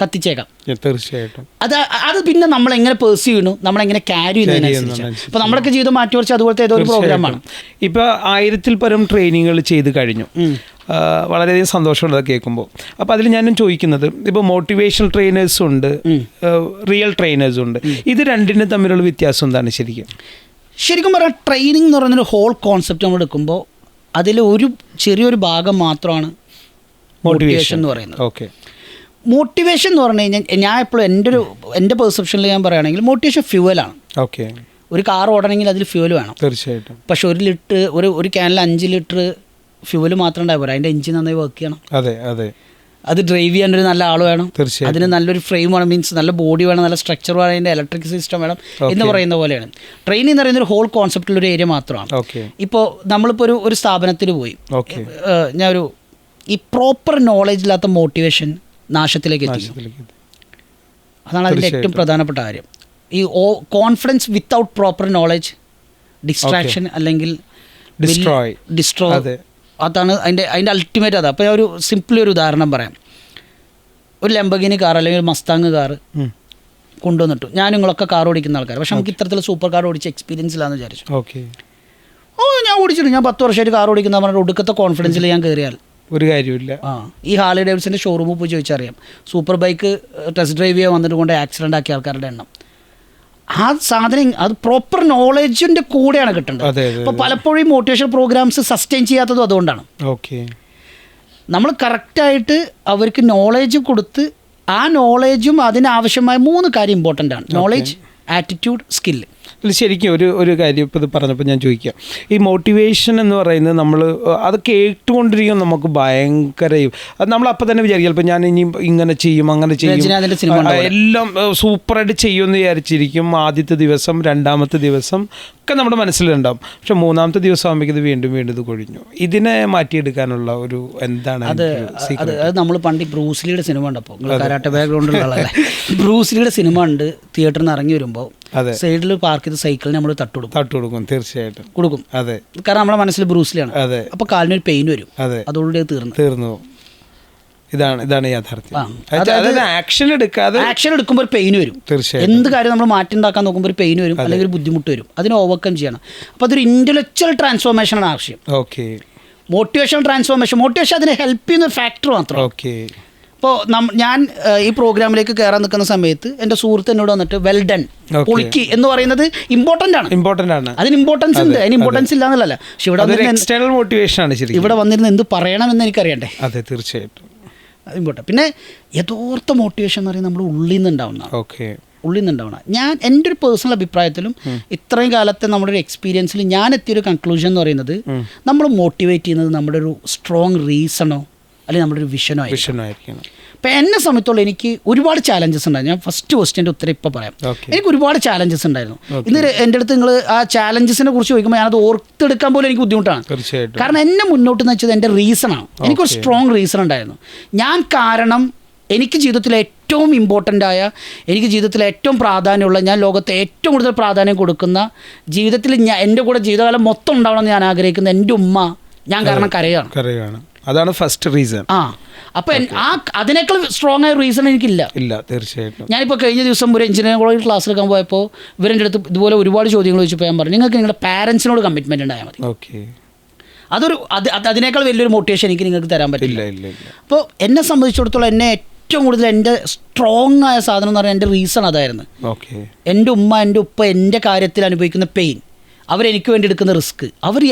കത്തിച്ചേക്കാം. തീർച്ചയായിട്ടും. അത് അത് പിന്നെ നമ്മൾ എങ്ങനെ പേഴ്സ് ചെയ്യണു നമ്മൾ എങ്ങനെ ക്യാരി ചെയ്യുന്നതിനനുസരിച്ച് അപ്പോൾ നമ്മളൊക്കെ ജീവിതം മാറ്റി മറിച്ച് അതുപോലത്തെ ഏതോ ഒരു പ്രോഗ്രാമാണ് ഇപ്പോൾ ആയിരത്തിൽ പരം ട്രെയിനിങ്ങുകൾ ചെയ്ത് കഴിഞ്ഞു. വളരെയധികം സന്തോഷമുള്ളത് കേൾക്കുമ്പോൾ. അപ്പോൾ അതിൽ ഞാനും ചോദിക്കുന്നത് ഇപ്പോൾ മോട്ടിവേഷണൽ ട്രെയിനേഴ്സും ഉണ്ട് റിയൽ ട്രെയിനേഴ്സും ഉണ്ട്. ഇത് രണ്ടിനും തമ്മിലുള്ള വ്യത്യാസം എന്താണ് ശരിക്കും? ശരിക്കും പറഞ്ഞാൽ ട്രെയിനിങ് എന്ന് പറയുന്നൊരു ഹോൾ കോൺസെപ്റ്റ് നമ്മൾ എടുക്കുമ്പോൾ അതിൽ ഒരു ചെറിയൊരു ഭാഗം മാത്രമാണ് മോട്ടിവേഷൻ എന്ന് പറയുന്നത്. ഓക്കെ മോട്ടിവേഷൻ എന്ന് പറഞ്ഞു കഴിഞ്ഞാൽ ഞാൻ എപ്പോഴും എന്റെ ഒരു എന്റെ പെർസെപ്ഷനിൽ ഞാൻ പറയുകയാണെങ്കിൽ മോട്ടിവേഷൻ ഫ്യൂവലാണ് ഓക്കെ ഒരു കാർ ഓടണമെങ്കിൽ അതിൽ ഫ്യൂവൽ വേണം. തീർച്ചയായിട്ടും. പക്ഷെ ഒരു ലിറ്റർ ഒരു ഒരു ക്യാനിൽ അഞ്ച് ലിറ്റർ ഫ്യൂവൽ മാത്രം ഉണ്ടായി പോരാ? അതിന്റെ എഞ്ചിൻ നന്നായി വർക്ക് ചെയ്യണം. അതെ അതെ. അത് ഡ്രൈവ് ചെയ്യാൻ ഒരു നല്ല ആൾ വേണം. തീർച്ചയായും. അതിന് നല്ലൊരു ഫ്രെയിം വേണം മീൻസ് നല്ല ബോഡി വേണം നല്ല സ്ട്രക്ചർ വേണം അതിന്റെ ഇലക്ട്രിക് സിസ്റ്റം വേണം എന്ന് പറയുന്ന പോലെയാണ്. ട്രെയിൻ എന്ന് പറയുന്ന ഒരു ഹോൾ കോൺസെപ്റ്റിലൊരു ഏരിയ മാത്രമാണ്. ഓക്കെ ഇപ്പോൾ നമ്മളിപ്പോൾ ഒരു ഒരു സ്ഥാപനത്തിൽ പോയി. ഞാനൊരു ഞാൻ ഒരു ഈ പ്രോപ്പർ നോളജ് ഇല്ലാത്ത മോട്ടിവേഷൻ നാശത്തിലേക്ക് എത്തിക്കും എത്തി. അതാണ് അതിന്റെ ഏറ്റവും പ്രധാനപ്പെട്ട കാര്യം. ഈ ഓ confidence without proper knowledge distraction അല്ലെങ്കിൽ ഡിസ്ട്രോയ് ഡിസ്ട്രോ അതെ. അതാണ് അതിന്റെ അതിന്റെ അൾട്ടിമേറ്റ് അതാണ് അപ്പോൾ ഒരു സിംപിൾ ഒരു ഉദാഹരണം പറയാം. ഒരു ലംബഗിനി കാർ അല്ലെങ്കിൽ ഒരു മസ്താങ് കാർ കൊണ്ടുവന്നിട്ടു. ഞാൻ നിങ്ങളൊക്കെ കാർ ഓടിക്കുന്ന ആൾക്കാർ പക്ഷെ നമുക്ക് ഇത്തരത്തിൽ സൂപ്പർ കാർ ഓടിച്ച എക്സ്പീരിയൻസ് ഇല്ലാന്ന് വിചാരിച്ചു. ഓക്കെ ഓ ഞാൻ ഓടിച്ചിട്ടുണ്ട് ഞാൻ പത്ത് വർഷമായിട്ട് കാർ ഓടിക്കുന്ന പറഞ്ഞിട്ട് ഒടുക്കത്തെ കോൺഫിഡൻസിൽ ഞാൻ കയറിയാൽ ഒരു കാര്യമില്ല ആ. ഈ ഹാളി ഡേവിഡ്സിന്റെ ഷോറൂമിൽ പോയി ചോദിച്ചറിയാം. സൂപ്പർ ബൈക്ക് ടെസ്റ്റ് ഡ്രൈവ് ചെയ്യാൻ വന്നിട്ട് കൊണ്ട് ആക്സിഡന്റ് ആക്കിയ ആൾക്കാരുടെ എണ്ണം. ആ സാധനം അത് പ്രോപ്പർ നോളജിന്റെ കൂടെയാണ് കിട്ടേണ്ടത്. അപ്പോൾ പലപ്പോഴും മോട്ടിവേഷൻ പ്രോഗ്രാംസ് സസ്റ്റെയിൻ ചെയ്യാത്തതും അതുകൊണ്ടാണ്. ഓക്കെ നമ്മൾ കറക്റ്റായിട്ട് അവർക്ക് നോളേജ് കൊടുത്ത് ആ നോളേജും അതിനാവശ്യമായ മൂന്ന് കാര്യം ഇമ്പോർട്ടന്റ് ആണ്. നോളേജ് ആറ്റിറ്റ്യൂഡ് സ്കില്ല് ശരിക്കും ഒരു ഒരു കാര്യം ഇപ്പോൾ ഇത് പറഞ്ഞപ്പോൾ ഞാൻ ചോദിക്കാം. ഈ മോട്ടിവേഷൻ എന്ന് പറയുന്നത് നമ്മൾ അത് കേട്ടുകൊണ്ടിരിക്കും നമുക്ക് ഭയങ്കര അത് നമ്മൾ അപ്പം തന്നെ വിചാരിക്കും ചിലപ്പോൾ ഞാൻ ഇനി ഇങ്ങനെ ചെയ്യും അങ്ങനെ ചെയ്യും. എല്ലാം സൂപ്പറായിട്ട് ചെയ്യുമെന്ന് വിചാരിച്ചിരിക്കും ആദ്യത്തെ ദിവസം രണ്ടാമത്തെ ദിവസം ഒക്കെ നമ്മുടെ മനസ്സിലുണ്ടാവും. പക്ഷെ മൂന്നാമത്തെ ദിവസം ആകുമ്പോഴേക്കും ഇത് വീണ്ടും വീണ്ടും ഇത് കൊഴിഞ്ഞു. ഇതിനെ മാറ്റിയെടുക്കാനുള്ള ഒരു എന്താണ് അത്? അത് അത് നമ്മൾ പണ്ട് ബ്രൂസ്ലിയുടെ സിനിമ ഉണ്ടപ്പോൾ കരാട്ട ബാക്ക്ഗ്രൗണ്ടിലുള്ള ബ്രൂസ്ലിയുടെ സിനിമ ഉണ്ട് തിയേറ്ററിൽ നിന്ന് ഇറങ്ങി വരുമ്പോൾ സൈഡിൽ പാർക്ക് ചെയ്ത സൈക്കിളിന് നമ്മൾ തട്ടുകൊടുക്കും തട്ട് കൊടുക്കും. തീർച്ചയായിട്ടും. കൊടുക്കും. അതെ. കാരണം നമ്മുടെ മനസ്സിൽ ബ്രൂസിലാണ് അതെ. അപ്പോൾ കാലിനൊരു പെയിൻ വരും. അതെ. അതോടെ തീർന്നു. തീർന്നു ഇതാണ് ഇതാണ് യാഥാർത്ഥ്യം. ആക്ഷൻ എടുക്കാതെ ആക്ഷൻ എടുക്കുമ്പോൾ ഒരു പെയിൻ വരും. തീർച്ചയായും എന്ത് കാര്യം നമ്മൾ മാറ്റി ഉണ്ടാക്കാൻ നോക്കുമ്പോൾ ഒരു പെയിൻ വരും അല്ലെങ്കിൽ ഒരു ബുദ്ധിമുട്ട് വരും. അതിനെ ഓവർകം ചെയ്യണം. അപ്പോൾ അതൊരു ഇന്റലക്ച്വൽ ട്രാൻസ്ഫോർമേഷൻ ആണ് ആവശ്യം. ഓക്കെ മോട്ടിവേഷൻ ട്രാൻസ്ഫോർമേഷൻ മോട്ടിവേഷൻ അതിനെ ഹെൽപ്പ് ചെയ്യുന്ന ഫാക്ടർ മാത്രം. ഓക്കെ ഇപ്പോൾ ഞാൻ ഈ പ്രോഗ്രാമിലേക്ക് കയറാൻ നിൽക്കുന്ന സമയത്ത് എന്റെ സുഹൃത്ത് എന്നോട് വന്നിട്ട് വെൽ ഡൺ. പൊളിക്ക് എന്ന് പറയുന്നത് ഇമ്പോർട്ടന്റ് ആണ്. ഇമ്പോർട്ടന്റ് ആണ്. അതിന് ഇമ്പോർട്ടൻസ് ഉണ്ട്. അതിന് ഇമ്പോർട്ടൻസ് ഇല്ല എന്നുള്ളതല്ല പക്ഷെ ഇവിടെ എക്സ്റ്റേണൽ മോട്ടിവേഷൻ ആണ് ഇവിടെ വന്നിരുന്ന് എന്ത് പറയണമെന്ന് എനിക്കറിയണ്ടേ? അതെ തീർച്ചയായിട്ടും. അത് ഇമ്പോർട്ടന്റ് പിന്നെ യഥോർത്ഥ മോട്ടിവേഷൻ എന്ന് പറയുന്നത് നമ്മൾ ഉള്ളിൽ നിന്ന് ഉണ്ടാവുന്നതാണ് ഓക്കെ ഉള്ളിൽ നിന്ന് ഉണ്ടാവണം ഞാൻ എന്റെ ഒരു പേഴ്സണൽ അഭിപ്രായത്തിലും ഇത്രയും കാലത്തെ നമ്മുടെ ഒരു എക്സ്പീരിയൻസിൽ ഞാൻ എത്തിയൊരു കൺക്ലൂഷൻ എന്ന് പറയുന്നത് നമ്മൾ മോട്ടിവേറ്റ് ചെയ്യുന്നത് നമ്മുടെ ഒരു സ്ട്രോങ് റീസണോ അല്ലെങ്കിൽ നമ്മുടെ ഒരു വിഷനോ ആയിരിക്കണം ഇപ്പം എന്നെ സംബന്ധിച്ചോളം എനിക്ക് ഒരുപാട് ചാലഞ്ചസ് ഉണ്ടായിരുന്നു ഞാൻ ഫസ്റ്റ് ക്വസ്റ്റ്യന്റെ ഉത്തരം ഇപ്പം പറയാം. എനിക്ക് ഒരുപാട് ചാലഞ്ചസ് ഉണ്ടായിരുന്നു. ഇന്ന് എന്റെ അടുത്ത് നിങ്ങൾ ആ ചാലഞ്ചസിനെ കുറിച്ച് ചോദിക്കുമ്പോൾ ഞാനത് ഓർത്തെടുക്കാൻ പോലും എനിക്ക് ബുദ്ധിമുട്ടാണ്. തീർച്ചയായിട്ടും. കാരണം എന്നെ മുന്നോട്ട് വെച്ചത് എന്റെ റീസണാണ് എനിക്കൊരു സ്ട്രോങ് റീസൺ ഉണ്ടായിരുന്നു. ഞാൻ കാരണം എനിക്ക് ജീവിതത്തിൽ ഏറ്റവും ഇമ്പോർട്ടന്റ് ആയ എനിക്ക് ജീവിതത്തിൽ ഏറ്റവും പ്രാധാന്യമുള്ള ഞാൻ ലോകത്തെ ഏറ്റവും കൂടുതൽ പ്രാധാന്യം കൊടുക്കുന്ന ജീവിതത്തിൽ ഞാൻ എന്റെ കൂടെ ജീവിതകാലം മൊത്തം ഉണ്ടാവണമെന്ന് ഞാൻ ആഗ്രഹിക്കുന്ന എന്റെ ഉമ്മ ഞാൻ കാരണം കരയാണ്. കറിയാണ് അതാണ് ഫസ്റ്റ് റീസൺ ആ അപ്പൊ ആ അതിനേക്കാൾ സ്ട്രോങ് ആയ റീസൺ എനിക്കില്ല. ഇല്ല തീർച്ചയായിട്ടും. ഞാനിപ്പോൾ കഴിഞ്ഞ ദിവസം ഒരു എഞ്ചിനീയറിംഗ് കോളേജ് ക്ലാസ് എടുക്കാൻ പോയപ്പോൾ ഇവരുടെ അടുത്ത് ഇതുപോലെ ഒരുപാട് ചോദ്യങ്ങൾ ചോദിച്ചപ്പോൾ ഞാൻ പറഞ്ഞു നിങ്ങൾക്ക് നിങ്ങളുടെ പാരന്റ്സിനോട് കമ്മിറ്റ്മെന്റ് ഉണ്ടായാൽ മതി. ഓക്കെ അതൊരു അത് അത് അതിനേക്കാൾ വലിയൊരു മോട്ടിവേഷൻ എനിക്ക് നിങ്ങൾക്ക് തരാൻ പറ്റില്ല. അപ്പോൾ എന്നെ സംബന്ധിച്ചിടത്തോളം എന്നെ ഏറ്റവും കൂടുതൽ എന്റെ സ്ട്രോങ് ആയ സാധനം എന്ന് പറഞ്ഞാൽ എന്റെ റീസൺ അതായിരുന്നു. ഓക്കെ എന്റെ ഉമ്മ എന്റെ ഉപ്പ എന്റെ കാര്യത്തിൽ അനുഭവിക്കുന്ന പെയിൻ അവരെനിക്ക് വേണ്ടി എടുക്കുന്ന റിസ്ക് അവർ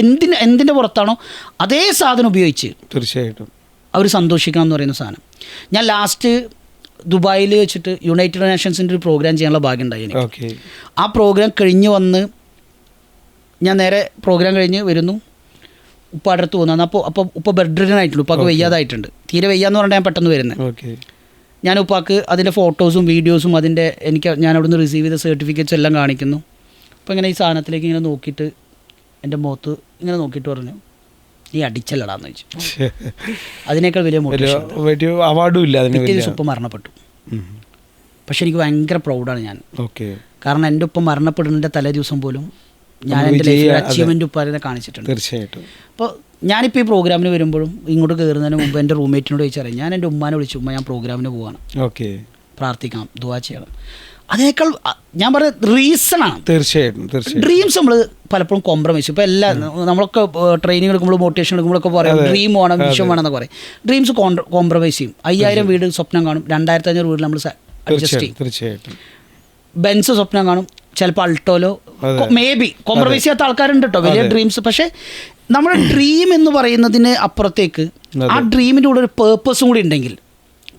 എന്തിന് എന്തിന്റെ പുറത്താണോ അതേ സാധനം ഉപയോഗിച്ച് തീർച്ചയായിട്ടും. അവർ സന്തോഷിക്കണം എന്ന് പറയുന്ന സാധനം. ഞാൻ ലാസ്റ്റ് ദുബായിൽ വെച്ചിട്ട് യുണൈറ്റഡ് നേഷൻസിന്റെ ഒരു പ്രോഗ്രാം ചെയ്യാനുള്ള ഭാഗ്യം ഉണ്ടായി എനിക്ക്. ഓക്കെ ആ പ്രോഗ്രാം കഴിഞ്ഞ് വന്ന് ഞാൻ നേരെ പ്രോഗ്രാം കഴിഞ്ഞ് വരുന്നു. ഉപ്പാടെ അടുത്ത് പോകുന്നു അപ്പോൾ അപ്പോൾ ഉപ്പ ബെഡ് ആയിട്ടുള്ളൂ. ഉപ്പാക്ക് വയ്യാതായിട്ടുണ്ട്. തീരെ വയ്യാന്ന് പറഞ്ഞാൽ ഞാൻ പെട്ടെന്ന് വരുന്നത് ഓക്കെ ഞാൻ ഉപ്പാക്ക് അതിന്റെ ഫോട്ടോസും വീഡിയോസും അതിന്റെ എനിക്ക് ഞാൻ അവിടുന്ന് റിസീവ് ചെയ്ത സർട്ടിഫിക്കറ്റ്സ് എല്ലാം കാണിക്കുന്നു. അപ്പോൾ ഇങ്ങനെ ഈ സാധനത്തിലേക്ക് ഇങ്ങനെ നോക്കിയിട്ട് എന്റെ മുഖത്ത് ഇങ്ങനെ നോക്കിയിട്ട് പറഞ്ഞു നീ അടിച്ചല്ലടാന്ന് ചോദിച്ചു. അതിനേക്കാൾ വലിയ ഒരു അവാർഡും ഇല്ല പിറ്റേ ഉപ്പ മരണപ്പെട്ടു. പക്ഷെ എനിക്ക് ഭയങ്കര പ്രൗഡാണ് ഞാൻ. ഓക്കെ. കാരണം എന്റെ ഉപ്പ മരണപ്പെടുന്നതിന്റെ തലേ ദിവസം പോലും ഞാൻ എന്റെ ലൈഫിൽ. അച്ചീവ്മെന്റ് ഉപ്പാരെ കാണിച്ചിട്ടുണ്ട്. തീർച്ചയായിട്ടും. അപ്പോൾ ഞാനിപ്പോൾ ഈ പ്രോഗ്രാമിന് വരുമ്പോഴും ഇങ്ങോട്ട് കയറുന്നതിന് മുമ്പ് എന്റെ റൂംമേറ്റിനോട് ചോദിച്ചറിയാം ഞാൻ എന്റെ ഉമ്മാനെ വിളിച്ചു ഉമ്മ ഞാൻ പ്രോഗ്രാമിന് പോവാണ്. ഓക്കെ. പ്രാർത്ഥിക്കണം ദുവാ ചെയ്യണം. അതിനേക്കാൾ ഞാൻ പറയുന്നത് റീസണാണ് തീർച്ചയായിട്ടും തീർച്ചയായിട്ടും. ഡ്രീംസ് നമ്മൾ പലപ്പോഴും കോംപ്രമൈസ് ഇപ്പോൾ എല്ലാ നമ്മളൊക്കെ ട്രെയിനിങ് എടുക്കുമ്പോൾ മോട്ടിവേഷൻ എടുക്കുമ്പോഴൊക്കെ പറയും ഡ്രീം വേണം വിഷം വേണം എന്നൊക്കെ പറയും. ഡ്രീംസ് കോംപ്രമൈസ് ചെയ്യും. അയ്യായിരം വീട് സ്വപ്നം കാണും. രണ്ടായിരത്തി അഞ്ഞൂറ് വീട് നമ്മൾ അഡ്ജസ്റ്റ് ചെയ്യും. തീർച്ചയായിട്ടും. ബെൻസ് സ്വപ്നം കാണും. ചിലപ്പോൾ അൾട്ടോലോ. മേ ബി കോംപ്രമൈസ് ചെയ്യാത്ത ആൾക്കാരുണ്ട് കേട്ടോ വലിയ ഡ്രീംസ് പക്ഷേ നമ്മുടെ ഡ്രീം എന്ന് പറയുന്നതിന് അപ്പുറത്തേക്ക് ആ ഡ്രീമിന്റെ കൂടെ ഒരു പേർപ്പസും കൂടി ഉണ്ടെങ്കിൽ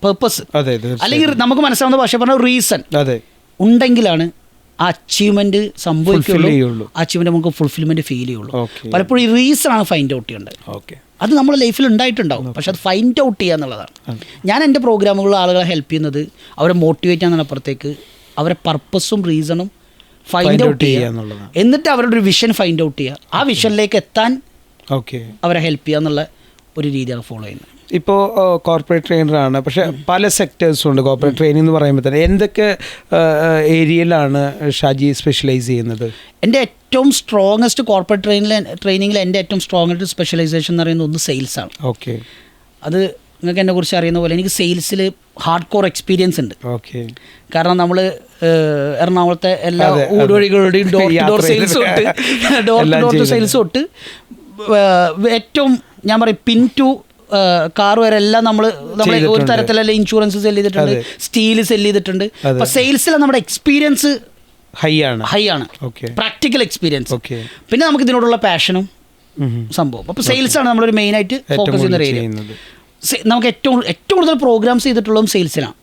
പേർപ്പസ് അല്ലെങ്കിൽ നമുക്ക് മനസ്സിലാവുന്ന ഭാഷ പറഞ്ഞ റീസൺ അതെ. ഉണ്ടെങ്കിലാണ് ആ അച്ചീവ്മെന്റ് സംഭവിക്കുകയുള്ളൂ. അച്ചീവ്മെന്റ് നമുക്ക് ഫുൾഫിൽമെന്റ് ഫീൽ ചെയ്യുള്ളൂ. പലപ്പോഴും ഈ റീസൺ ആണ് ഫൈൻഡ് ഔട്ട് ചെയ്യേണ്ടത്. ഓക്കെ അത് നമ്മുടെ ലൈഫിൽ ഉണ്ടായിട്ടുണ്ടാവും. പക്ഷെ അത് ഫൈൻഡ് ഔട്ട് ചെയ്യുക എന്നുള്ളതാണ്. ഞാൻ എന്റെ പ്രോഗ്രാമുകളിൽ ആളുകളെ ഹെൽപ്പ് ചെയ്യുന്നത് അവരെ മോട്ടിവേറ്റ് ചെയ്യാന്നതിനപ്പുറത്തേക്ക് അവരെ പർപ്പസും റീസണും ഫൈൻഡ് ഔട്ട് ചെയ്യുക എന്നുള്ളതാണ്. എന്നിട്ട് അവരുടെ ഒരു വിഷൻ ഫൈൻഡ് ഔട്ട് ചെയ്യുക ആ വിഷനിലേക്ക് എത്താൻ ഓക്കെ അവരെ ഹെൽപ്പ് ചെയ്യുക എന്നുള്ള ഒരു രീതിയാണ് ഫോളോ ചെയ്യുന്നത്. ഇപ്പോൾ കോർപ്പറേറ്റ് ട്രെയിനറാണ് പക്ഷേ പല സെക്ടേഴ്സും ഉണ്ട്. കോർപ്പറേറ്റ് ട്രെയിനിങ് എന്ന് പറയുമ്പോൾ തന്നെ എന്തൊക്കെ ഏരിയയിലാണ് ഷാജി സ്പെഷ്യലൈസ് ചെയ്യുന്നത്? എന്റെ ഏറ്റവും സ്ട്രോങ്ങസ്റ്റ് കോർപ്പറേറ്റ് ട്രെയിനിൽ ട്രെയിനിങ്ങിൽ എന്റെ ഏറ്റവും സ്ട്രോങ്ങസ്റ്റ് സ്പെഷ്യലൈസേഷൻ എന്ന് പറയുന്നത് ഒന്ന് സെയിൽസാണ് ഓക്കെ അത് നിങ്ങൾക്ക് എന്നെ കുറിച്ച് അറിയുന്ന പോലെ എനിക്ക് സെയിൽസിൽ ഹാർഡ് കോർ എക്സ്പീരിയൻസ് ഉണ്ട്. ഓക്കെ കാരണം നമ്മൾ എറണാകുളത്തെ എല്ലാ. ഊടുവഴികളുടെയും ഡോർ ടു ഡോർ സെയിൽസ് തൊട്ട് door to door to sales തൊട്ട് ഏറ്റവും ഞാൻ പറയും പിൻ ടു കാർ വരെ എല്ലാം നമ്മൾ നമ്മൾ ഒരു. തരത്തിലല്ല ഇൻഷുറൻസ് സെൽ ചെയ്തിട്ടുണ്ട്. സ്റ്റീൽ സെൽ ചെയ്തിട്ടുണ്ട്. അപ്പൊ സെയിൽസിലെ നമ്മുടെ എക്സ്പീരിയൻസ് ഹൈ ആണ്. ഹൈ ആണ്. പ്രാക്ടിക്കൽ എക്സ്പീരിയൻസ് പിന്നെ നമുക്ക് ഇതിനോടുള്ള പാഷനും സംഭവം. അപ്പോൾ സെയിൽസ് ആണ് നമ്മളൊരു മെയിൻ ആയിട്ട് ഫോക്കസ് ചെയ്യുന്ന ഒരു ഏരിയ നമുക്ക് ഏറ്റവും ഏറ്റവും കൂടുതൽ പ്രോഗ്രാംസ് ചെയ്തിട്ടുള്ളതും സെയിൽസിനാണ്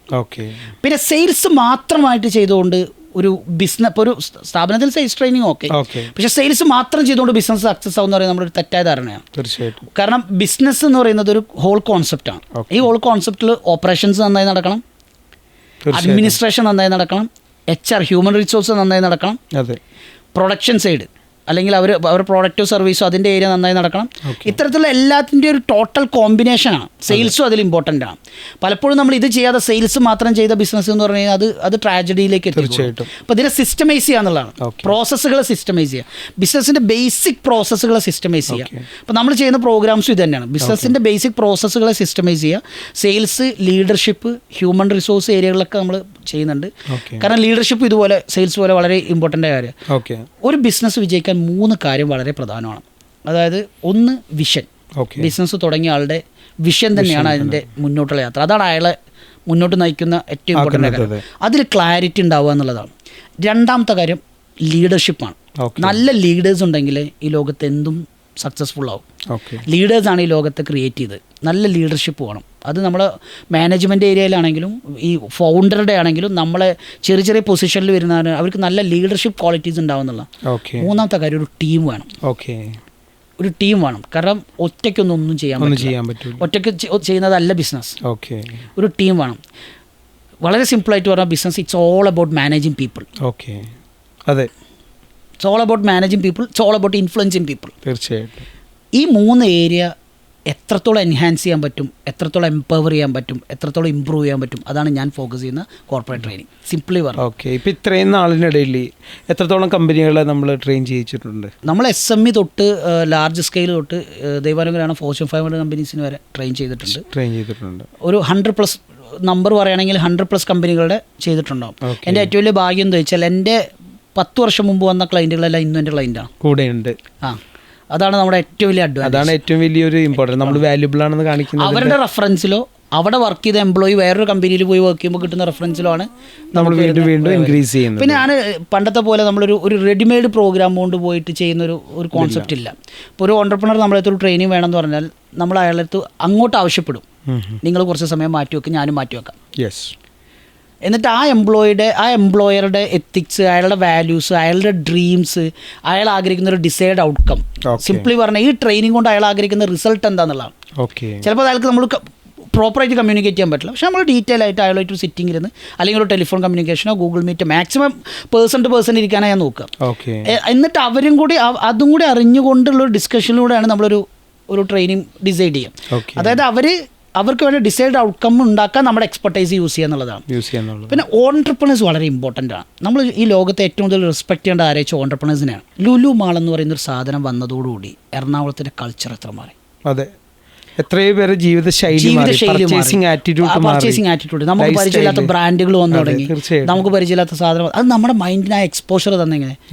പിന്നെ സെയിൽസ് മാത്രമായിട്ട് ചെയ്തുകൊണ്ട് ഒരു ബിസിനസ് ഇപ്പോൾ ഒരു സ്ഥാപനത്തിൽ സെയിൽസ് ട്രെയിനിങ് ഓക്കെ പക്ഷേ സെയിൽസ് മാത്രം ചെയ്തുകൊണ്ട് ബിസിനസ് സക്സസ് ആവുന്ന പറയുന്നത് നമ്മുടെ ഒരു തെറ്റായ ധാരണയാണ്. തീർച്ചയായിട്ടും. കാരണം ബിസിനസ് എന്ന് പറയുന്നത് ഒരു ഹോൾ കോൺസെപ്റ്റാണ് ആണ്. ഈ ഹോൾ കോൺസെപ്റ്റിൽ ഓപ്പറേഷൻസ് നന്നായി നടക്കണം. അഡ്മിനിസ്ട്രേഷൻ നന്നായി നടക്കണം. എച്ച് ആർ ഹ്യൂമൻ റിസോഴ്സ് നന്നായി നടക്കണം. പ്രൊഡക്ഷൻ സൈഡ് അല്ലെങ്കിൽ അവർ അവർ പ്രോഡക്റ്റോ സർവീസോ അതിന്റെ ഏരിയ നന്നായി നടക്കണം. ഇത്തരത്തിലുള്ള എല്ലാത്തിന്റെ ഒരു ടോട്ടൽ കോമ്പിനേഷനാണ് സെയിൽസും അതിൽ ഇമ്പോർട്ടന്റ് ആണ്. പലപ്പോഴും നമ്മൾ ഇത് ചെയ്യാതെ സെയിൽസ് മാത്രം ചെയ്ത ബിസിനസ് എന്ന് പറഞ്ഞു കഴിഞ്ഞാൽ അത് അത് ട്രാജഡിയിലേക്ക് എത്തിക്കും തീർച്ചയായിട്ടും. അപ്പോൾ ഇതിനെ സിസ്റ്റമൈസ് ചെയ്യുക എന്നുള്ളതാണ്. പ്രോസസ്സുകൾ പ്രോസസ്സുകളെ സിസ്റ്റമൈസ് ചെയ്യുക. ബിസിനസ്സിന്റെ ബേസിക് പ്രോസസ്സുകളെ സിസ്റ്റമൈസ്. ചെയ്യുക. അപ്പോൾ നമ്മൾ ചെയ്യുന്ന പ്രോഗ്രാംസും ഇത് തന്നെയാണ്. ബിസിനസ്സിന്റെ ബേസിക് പ്രോസസ്സുകളെ സിസ്റ്റമൈസ് ചെയ്യുക. സെയിൽസ് ലീഡർഷിപ്പ് ഹ്യൂമൻ റിസോഴ്സ് ഏരിയകളിലൊക്കെ നമ്മൾ ചെയ്യുന്നുണ്ട്. കാരണം ലീഡർഷിപ്പ് ഇതുപോലെ സെയിൽസ് പോലെ വളരെ ഇമ്പോർട്ടന്റ് ആയ കാര്യം. ഓക്കെ ഒരു ബിസിനസ് വിജയിക്കാൻ മൂന്ന് കാര്യം വളരെ പ്രധാനമാണ്. അതായത് ഒന്ന് വിഷൻ ബിസിനസ് തുടങ്ങിയ ആളുടെ വിഷൻ തന്നെയാണ് അതിന്റെ മുന്നോട്ടുള്ള യാത്ര. അതാണ് അയാളെ മുന്നോട്ട് നയിക്കുന്ന ഏറ്റവും ഇമ്പോർട്ടന്റ് കാര്യം. അതിൽ ക്ലാരിറ്റി ഉണ്ടാവുക എന്നുള്ളതാണ്. രണ്ടാമത്തെ കാര്യം ലീഡർഷിപ്പാണ് നല്ല ലീഡേഴ്സ് ഉണ്ടെങ്കിൽ ഈ ലോകത്ത് എന്തും സക്സസ്ഫുൾ ആവും. ലീഡേഴ്സാണ് ഈ ലോകത്തെ ക്രിയേറ്റ് ചെയ്ത്. നല്ല ലീഡർഷിപ്പ് വേണം. അത് നമ്മൾ മാനേജ്മെന്റ് ഏരിയയിലാണെങ്കിലും ഈ ഫൗണ്ടറുടെ ആണെങ്കിലും നമ്മളെ ചെറിയ ചെറിയ പൊസിഷനിൽ വരുന്നവർ അവർക്ക് നല്ല ലീഡർഷിപ്പ് ക്വാളിറ്റീസ് ഉണ്ടാവുന്നുള്ള. ഓക്കെ മൂന്നാമത്തെ കാര്യം ഒരു ടീം വേണം. ഓക്കെ ഒരു ടീം വേണം. കാരണം ഒറ്റയ്ക്കൊന്നും ഒന്നും ചെയ്യാൻ ചെയ്യാൻ പറ്റില്ല ഒറ്റയ്ക്ക് ചെയ്യുന്നതല്ല ബിസിനസ് ഓക്കെ ഒരു ടീം വേണം. വളരെ സിമ്പിളായിട്ട് പറഞ്ഞാൽ business it's all about managing people okay അതെ. It's all about managing people it's all about influencing people തീർച്ചയായിട്ടും. ഈ മൂന്ന് ഏരിയ എത്രത്തോളം എൻഹാൻസ് ചെയ്യാൻ പറ്റും എത്രത്തോളം എംപവർ ചെയ്യാൻ പറ്റും എത്രത്തോളം ഇമ്പ്രൂവ് ചെയ്യാൻ പറ്റും അതാണ് ഞാൻ ഫോക്കസ് ചെയ്യുന്ന കോർപ്പറേറ്റ് ട്രെയിനിങ് സിംപ്ലി പറഞ്ഞു ഓക്കെ ഇപ്പോൾ ഇത്രയും നാളിനിടയിൽ എത്രത്തോളം കമ്പനികളെ നമ്മൾ ട്രെയിൻ ചെയ്യിച്ചിട്ടുണ്ട്? നമ്മൾ എസ് എം ഇ തൊട്ട് ലാർജ് സ്കെയിൽ തൊട്ട് ദൈവാനുഗ്രഹമാണ് ഫോർച്യൂൺ ഫൈവ് ഹൺഡ്രഡ് കമ്പനീസിന് വരെ ട്രെയിൻ ചെയ്തിട്ടുണ്ട്. ട്രെയിൻ ചെയ്തിട്ടുണ്ട്. ഒരു ഹൺഡ്രഡ് പ്ലസ് നമ്പർ പറയുകയാണെങ്കിൽ ഹൺഡ്രഡ് പ്ലസ് കമ്പനികളുടെ ചെയ്തിട്ടുണ്ടാവും. എന്റെ ഏറ്റവും വലിയ ഭാഗ്യം എന്ന് വെച്ചാൽ എന്റെ പത്ത് വർഷം മുമ്പ് വന്ന ക്ലയന്റുകളെല്ലാം ഇന്നും എന്റെ ക്ലയന്റാണ് കൂടെയുണ്ട്. ആ. അതാണ് നമ്മുടെ ഏറ്റവും വലിയ അഡ്വാൻസ് അതാണ് ഏറ്റവും വലിയൊരു ഇമ്പോർട്ടന്റ് നമ്മൾ വാല്യുബിൾ ആണെന്ന് കാണിക്കുന്നത് അവരുടെ റെഫറൻസിലോ അവിടെ വർക്ക് ചെയ്ത എംപ്ലോയി വേറൊരു കമ്പനിയിൽ പോയി വർക്ക് ചെയ്യുമ്പോൾ കിട്ടുന്ന റെഫറൻസിലോ ആണ് നമ്മൾ വീണ്ടും വീണ്ടും ഇൻക്രീസ് ചെയ്യുന്നത്. പിന്നെ ഞാൻ പണ്ടത്തെ പോലെ നമ്മളൊരു ഒരു റെഡിമെയ്ഡ് പ്രോഗ്രാം കൊണ്ട് പോയിട്ട് ചെയ്യുന്ന ഒരു ഒരു കോൺസെപ്റ്റ് ഇല്ല. ഇപ്പോൾ ഒരു ഓണ്ടർപ്രണർ നമ്മളെ ഒരു ട്രെയിനിങ് വേണമെന്ന് പറഞ്ഞാൽ നമ്മൾ അയാളടുത്ത് അങ്ങോട്ട് ആവശ്യപ്പെടും. നിങ്ങൾ കുറച്ച് സമയം മാറ്റി വെക്കും ഞാനും മാറ്റി വെക്കാം യെസ് എന്നിട്ട് ആ എംപ്ലോയിയുടെ ആ എംപ്ലോയറുടെ എത്തിക്സ് അയാളുടെ വാല്യൂസ് അയാളുടെ ഡ്രീംസ് അയാൾ ആഗ്രഹിക്കുന്ന ഒരു ഡിസൈഡ് ഔട്ട്കം. സിംപ്ലി പറഞ്ഞാൽ ഈ ട്രെയിനിങ് കൊണ്ട് അയാൾ ആഗ്രഹിക്കുന്ന റിസൾട്ട് എന്താണെന്നുള്ളതാണ് ഓക്കെ ചിലപ്പോൾ അയാൾക്ക് നമ്മൾ പ്രോപ്പറായിട്ട് കമ്മ്യൂണിക്കേറ്റ് ചെയ്യാൻ പറ്റില്ല. പക്ഷേ നമ്മൾ ഡീറ്റെയിൽ ആയിട്ട് അയാളായിട്ട് ഒരു സിറ്റിംഗ് ഇരുന്ന് അല്ലെങ്കിൽ ഒരു telephone കമ്മ്യൂണിക്കേഷനോ Google Meet maximum person to person ഇരിക്കാനാണ് ഞാൻ നോക്കുക. ഓക്കെ എന്നിട്ട് അവരും കൂടി അതും കൂടി അറിഞ്ഞുകൊണ്ടുള്ള ഒരു ഡിസ്കഷനിലൂടെയാണ് നമ്മളൊരു ഒരു ട്രെയിനിങ് ഡിസൈഡ് ചെയ്യുക. അതായത് അവർ അവർക്ക് വേണ്ട ഡിസൈഡ് ഔട്ട്കം ഉണ്ടാക്കാൻ നമ്മുടെ എക്സ്പെർട്ടൈസ് യൂസ് ചെയ്യുക എന്നുള്ളതാണ്. യൂസ് ചെയ്യാന്നുള്ളത് പിന്നെ ഓൺട്രപ്രണേഴ്സ് വളരെ ഇമ്പോർട്ടന്റ് ആണ്. നമ്മൾ ഈ ലോകത്തെ ഏറ്റവും കൂടുതൽ റെസ്പെക്ട് ചെയ്യേണ്ട ആരാച്ച ഓൺട്രപ്രണേഴ്സിനെയാണ് ലുലു മാൾ എന്ന് പറയുന്ന ഒരു സാധനം വന്നതോടുകൂടി എറണാകുളത്തിന്റെ കൾച്ചർ എത്ര മാറി. അതെ. എത്രയോ പേര് ജീവിതശൈലി പർച്ചേസിങ് ആറ്റിറ്റ്യൂഡ് നമുക്ക് പരിചയമില്ലാത്ത ബ്രാൻഡുകൾ വന്നു തുടങ്ങി. നമുക്ക് പരിചയമില്ലാത്ത സാധനം അത് നമ്മുടെ മൈൻഡിന് ആ exposure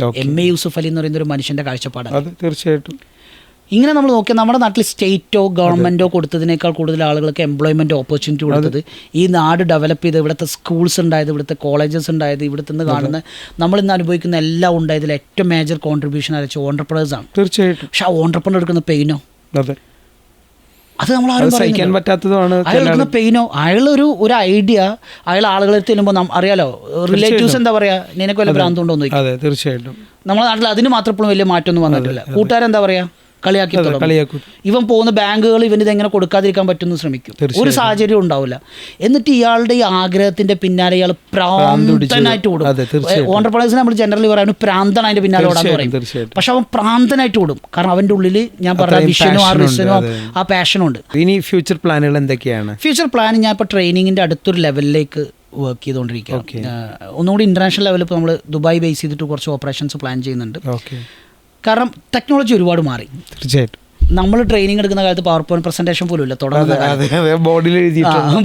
Okay. M A Yusuf Ali എന്ന് പറയുന്ന ഒരു മനുഷ്യന്റെ കാഴ്ചപ്പാടാണ്. തീർച്ചയായിട്ടും. ഇങ്ങനെ നമ്മൾ നോക്കിയാൽ നമ്മുടെ നാട്ടിൽ സ്റ്റേറ്റോ ഗവൺമെന്റോ കൊടുത്തതിനേക്കാൾ കൂടുതൽ ആളുകൾക്ക് എംപ്ലോയ്മെന്റ് ഓപ്പർച്യൂണിറ്റി കൊടുത്തത്. ഈ നാട് ഡെവലപ്പ് ചെയ്ത് ഇവിടുത്തെ സ്കൂൾസ് ഉണ്ടായത് ഇവിടുത്തെ കോളേജസ് ഉണ്ടായത് ഇവിടുത്തെ നിന്ന് കാണുന്ന നമ്മൾ ഇന്ന് അനുഭവിക്കുന്ന എല്ലാം ഉണ്ടായതിൽ ഏറ്റവും മേജർ കോൺട്രിബ്യൂഷൻ അയച്ച ഓണ്ടർപ്രണേഴ്സ് ആണ്. തീർച്ചയായിട്ടും. പക്ഷെ ആ ഓണ്ടർപ്രണർ എടുക്കുന്ന പെയിനോ അതെ. നമ്മൾ ആരും സഹിക്കാൻ പറ്റാത്തതാണ് അയാൾ പെയിനോ അയാളൊരു ഒരു ഐഡിയ അയാൾ ആളുകളെ ചെല്ലുമ്പോൾ അറിയാലോ? റിലേറ്റീവ്സ് എന്താ പറയാ? നിനക്ക് വല്ല ഭ്രാന്തുണ്ടോ എന്ന് തീർച്ചയായിട്ടും. നമ്മുടെ നാട്ടിൽ അതിന് മാത്രം വലിയ മാറ്റമൊന്നും വന്നിട്ടില്ല. കൂട്ടുകാരെന്താ പറയാ? കളിയാക്കി തുടങ്ങും. ഇവൻ പോകുന്ന ബാങ്കുകൾ ഇവന് ഇതെങ്ങനെ കൊടുക്കാതിരിക്കാൻ പറ്റുമെന്ന് ശ്രമിക്കും. ഒരു സാഹചര്യം ഉണ്ടാവില്ല. എന്നിട്ട് ഇയാളുടെ ഈ ആഗ്രഹത്തിന്റെ പിന്നാലെ ഇയാൾ പ്രാന്തനായിട്ട് ഓടും. ഓണ്ടർപ്രണേഴ്സിനെ നമ്മൾ ജനറലി പറയുന്നത് പ്രാന്തൻ അതിന്റെ പിന്നാലെ ഓടാന്ന് പറയും. പക്ഷെ അവൻ പ്രാന്തനായിട്ട് ഓടും. കാരണം അവന്റെ ഉള്ളിൽ ഞാൻ പറഞ്ഞ വിഷനും ആ പാഷനുണ്ട് ആ ഇനി ഫ്യൂച്ചർ പ്ലാനുകൾ എന്തൊക്കെയാണ്? ഫ്യൂച്ചർ പ്ലാൻ ഞാൻ ഇപ്പോൾ ട്രെയിനിങ്ങിന്റെ അടുത്തൊരു ലെവലിലേക്ക് വർക്ക് ചെയ്തുകൊണ്ടിരിക്കുക ഒന്നുകൂടി ഇന്റർനാഷണൽ ലെവലിൽ ഇപ്പോൾ നമ്മൾ ദുബായ് ബേസ് ചെയ്തിട്ട് കുറച്ച് ഓപ്പറേഷൻസ് പ്ലാൻ ചെയ്യുന്നുണ്ട്. കാരണം ടെക്നോളജി ഒരുപാട് മാറി. തീർച്ചയായിട്ടും. നമ്മൾ ട്രെയിനിങ് എടുക്കുന്ന കാലത്ത് പവർ പോയിന്റ് പ്രസന്റേഷൻ പോലും ഇല്ല തുടർന്ന് ബോർഡിൽ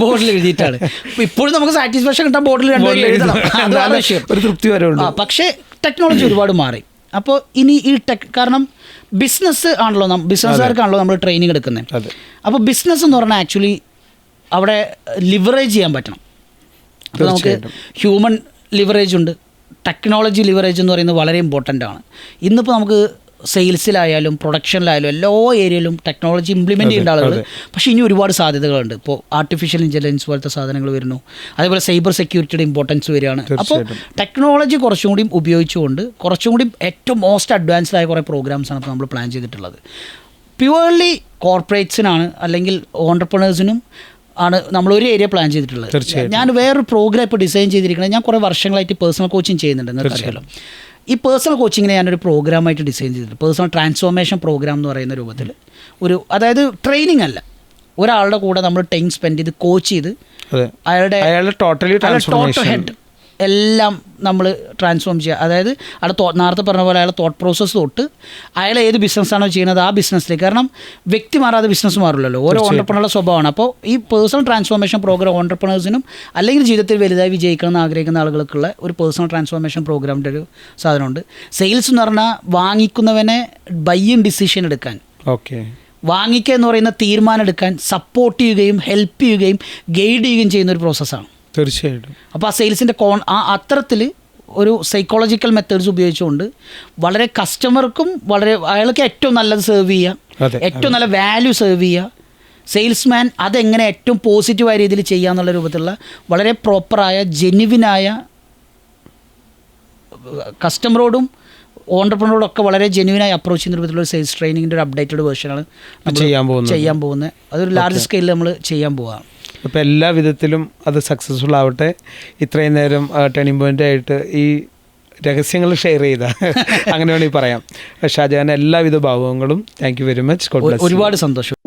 ബോർഡിൽ എഴുതിയിട്ടാണ്. ഇപ്പൊ ഇപ്പോഴും നമുക്ക് സാറ്റിസ്ഫാക്ഷൻ കിട്ടാൻ ബോർഡിൽ രണ്ടുപേരും എഴുതണം. അതാണ് വിഷയം ഒരു തൃപ്തി വരെ പക്ഷേ ടെക്നോളജി ഒരുപാട് മാറി. അപ്പോൾ ഇനി ഈ ടെക് കാരണം ബിസിനസ് ആണല്ലോ ബിസിനസ്സുകാർക്കാണല്ലോ നമ്മൾ ട്രെയിനിങ് എടുക്കുന്നത്. അപ്പോൾ ബിസിനസ് എന്ന് പറഞ്ഞാൽ ആക്ച്വലി അവിടെ ലിവറേജ് ചെയ്യാൻ പറ്റണം. അപ്പോൾ നമുക്ക് ഹ്യൂമൻ ലിവറേജ് ഉണ്ട്. ടെക്നോളജി ലിവറേജ് എന്ന് പറയുന്നത് വളരെ ഇമ്പോർട്ടന്റ് ആണ്. ഇന്നിപ്പോൾ നമുക്ക് സെയിൽസിലായാലും പ്രൊഡക്ഷനിലായാലും എല്ലാ ഏരിയയിലും ടെക്നോളജി ഇംപ്ലിമെന്റ് ചെയ്യേണ്ട ആളുകൾ പക്ഷേ ഇനി ഒരുപാട് സാധ്യതകളുണ്ട്. ഇപ്പോൾ ആർട്ടിഫിഷ്യൽ ഇന്റലിജൻസ് പോലത്തെ സാധനങ്ങൾ വരുന്നു. അതേപോലെ സൈബർ സെക്യൂരിറ്റിയുടെ ഇമ്പോർട്ടൻസ് വരികയാണ്. അപ്പോൾ ടെക്നോളജി കുറച്ചും കൂടി ഉപയോഗിച്ചുകൊണ്ട് കുറച്ചും കൂടി ഏറ്റവും മോസ്റ്റ് അഡ്വാൻസ്ഡ് ആയ കുറേ പ്രോഗ്രാംസാണ് ഇപ്പോൾ നമ്മൾ പ്ലാൻ ചെയ്തിട്ടുള്ളത്. പ്യുവർലി കോർപ്പറേറ്റ്സിനാണ് അല്ലെങ്കിൽ ഓണ്ടർപ്രണേഴ്സിനും ആണ് നമ്മൾ ഒരു ഏരിയ പ്ലാൻ ചെയ്തിട്ടുള്ളത് ഞാൻ വേറൊരു പ്രോഗ്രാം ഇപ്പോൾ ഡിസൈൻ ചെയ്തിരിക്കുന്നത് ഞാൻ കുറേ വർഷങ്ങളായിട്ട് പേഴ്സണൽ കോച്ചിങ് ചെയ്യുന്നുണ്ട് എന്നറിയാലോ ഈ പേഴ്സണൽ കോച്ചിങ്ങിനെ ഞാനൊരു പ്രോഗ്രാമായിട്ട് ഡിസൈൻ ചെയ്തിട്ടുണ്ട്. പേഴ്സണൽ ട്രാൻസ്ഫോർമേഷൻ പ്രോഗ്രാം എന്ന് പറയുന്ന രൂപത്തിൽ. ഒരു അതായത് ട്രെയിനിങ് അല്ല. ഒരാളുടെ കൂടെ നമ്മൾ ടൈം സ്പെൻഡ് ചെയ്ത് കോച്ച് ചെയ്ത് അയാളുടെ ടോട്ടലി ടോട്ടൽ ഹെഡ് എല്ലാം നമ്മൾ ട്രാൻസ്ഫോം ചെയ്യുക അതായത് അയാൾ തോ- നേരത്തെ പറഞ്ഞ പോലെ അയാളെ തോട്ട് പ്രോസസ്സ് തൊട്ട് അയാൾ ഏത് ബിസിനസ്സാണോ ചെയ്യുന്നത് ആ ബിസിനസ്സിലേക്ക് കാരണം വ്യക്തി മാറാതെ ബിസിനസ് മാറില്ലല്ലോ ഓരോ ഓണ്ടർപ്രണറുടെ സ്വഭാവമാണ്. അപ്പോൾ ഈ പേഴ്സണൽ ട്രാൻസ്ഫോർമേഷൻ പ്രോഗ്രാം ഓണ്ടർപ്രണേഴ്സിനും അല്ലെങ്കിൽ ജീവിതത്തിൽ വലുതായി വിജയിക്കണം എന്ന് ആഗ്രഹിക്കുന്ന ആളുകൾക്കുള്ള ഒരു പേഴ്സണൽ ട്രാൻസ്ഫോർമേഷൻ പ്രോഗ്രാമിന്റെ ഒരു സാധനമുണ്ട്. സെയിൽസ് എന്ന് പറഞ്ഞാൽ വാങ്ങിക്കുന്നവനെ ബൈയും ഡിസിഷൻ എടുക്കാൻ. ഓക്കെ. വാങ്ങിക്കുക എന്ന് പറയുന്ന തീരുമാനം എടുക്കാൻ സപ്പോർട്ട് ചെയ്യുകയും ഹെൽപ്പ് ചെയ്യുകയും ഗൈഡ് ചെയ്യുകയും ചെയ്യുന്ന ഒരു പ്രോസസ്സാണ് തീർച്ചയായിട്ടും. അപ്പോൾ ആ സെയിൽസിന്റെ കോൺ ആ അത്തരത്തിൽ ഒരു സൈക്കോളജിക്കൽ മെത്തേഡ്സ് ഉപയോഗിച്ചുകൊണ്ട് വളരെ കസ്റ്റമർക്കും വളരെ അയാൾക്ക് ഏറ്റവും നല്ലത് സെർവ് ചെയ്യുക ഏറ്റവും നല്ല വാല്യൂ സെർവ് ചെയ്യുക സെയിൽസ്മാൻ അതെങ്ങനെ ഏറ്റവും പോസിറ്റീവായ രീതിയിൽ ചെയ്യുക എന്നുള്ള രൂപത്തിലുള്ള വളരെ പ്രോപ്പറായ ജെനുവിനായ കസ്റ്റമറോടും ഓണ്ടർപ്രണറോടൊക്കെ വളരെ ജെനുവിനായി അപ്രോച്ച് ചെയ്യുന്ന രൂപത്തിലുള്ള സെയിൽസ് ട്രെയിനിങ്ങിന്റെ ഒരു അപ്ഡേറ്റഡ് വേർഷനാണ് ചെയ്യാൻ പോകുന്നത്. ചെയ്യാൻ പോകുന്നത്. അതൊരു ലാർജ് സ്കെയിലിൽ നമ്മൾ ചെയ്യാൻ പോവുകയാണ് അപ്പോൾ എല്ലാ വിധത്തിലും അത് സക്സസ്ഫുൾ ആവട്ടെ. ഇത്രയും നേരം ടേണിംഗ് പോയിന്റ് ആയിട്ട് ഈ രഹസ്യങ്ങൾ ഷെയർ ചെയ്ത [LAUGHS] അങ്ങനെ വേണമെങ്കിൽ പറയാം. ഷാജഹാൻ എല്ലാവിധ ഭാവങ്ങളും താങ്ക് യു വെരി മച്ച് ഒരുപാട് സന്തോഷം.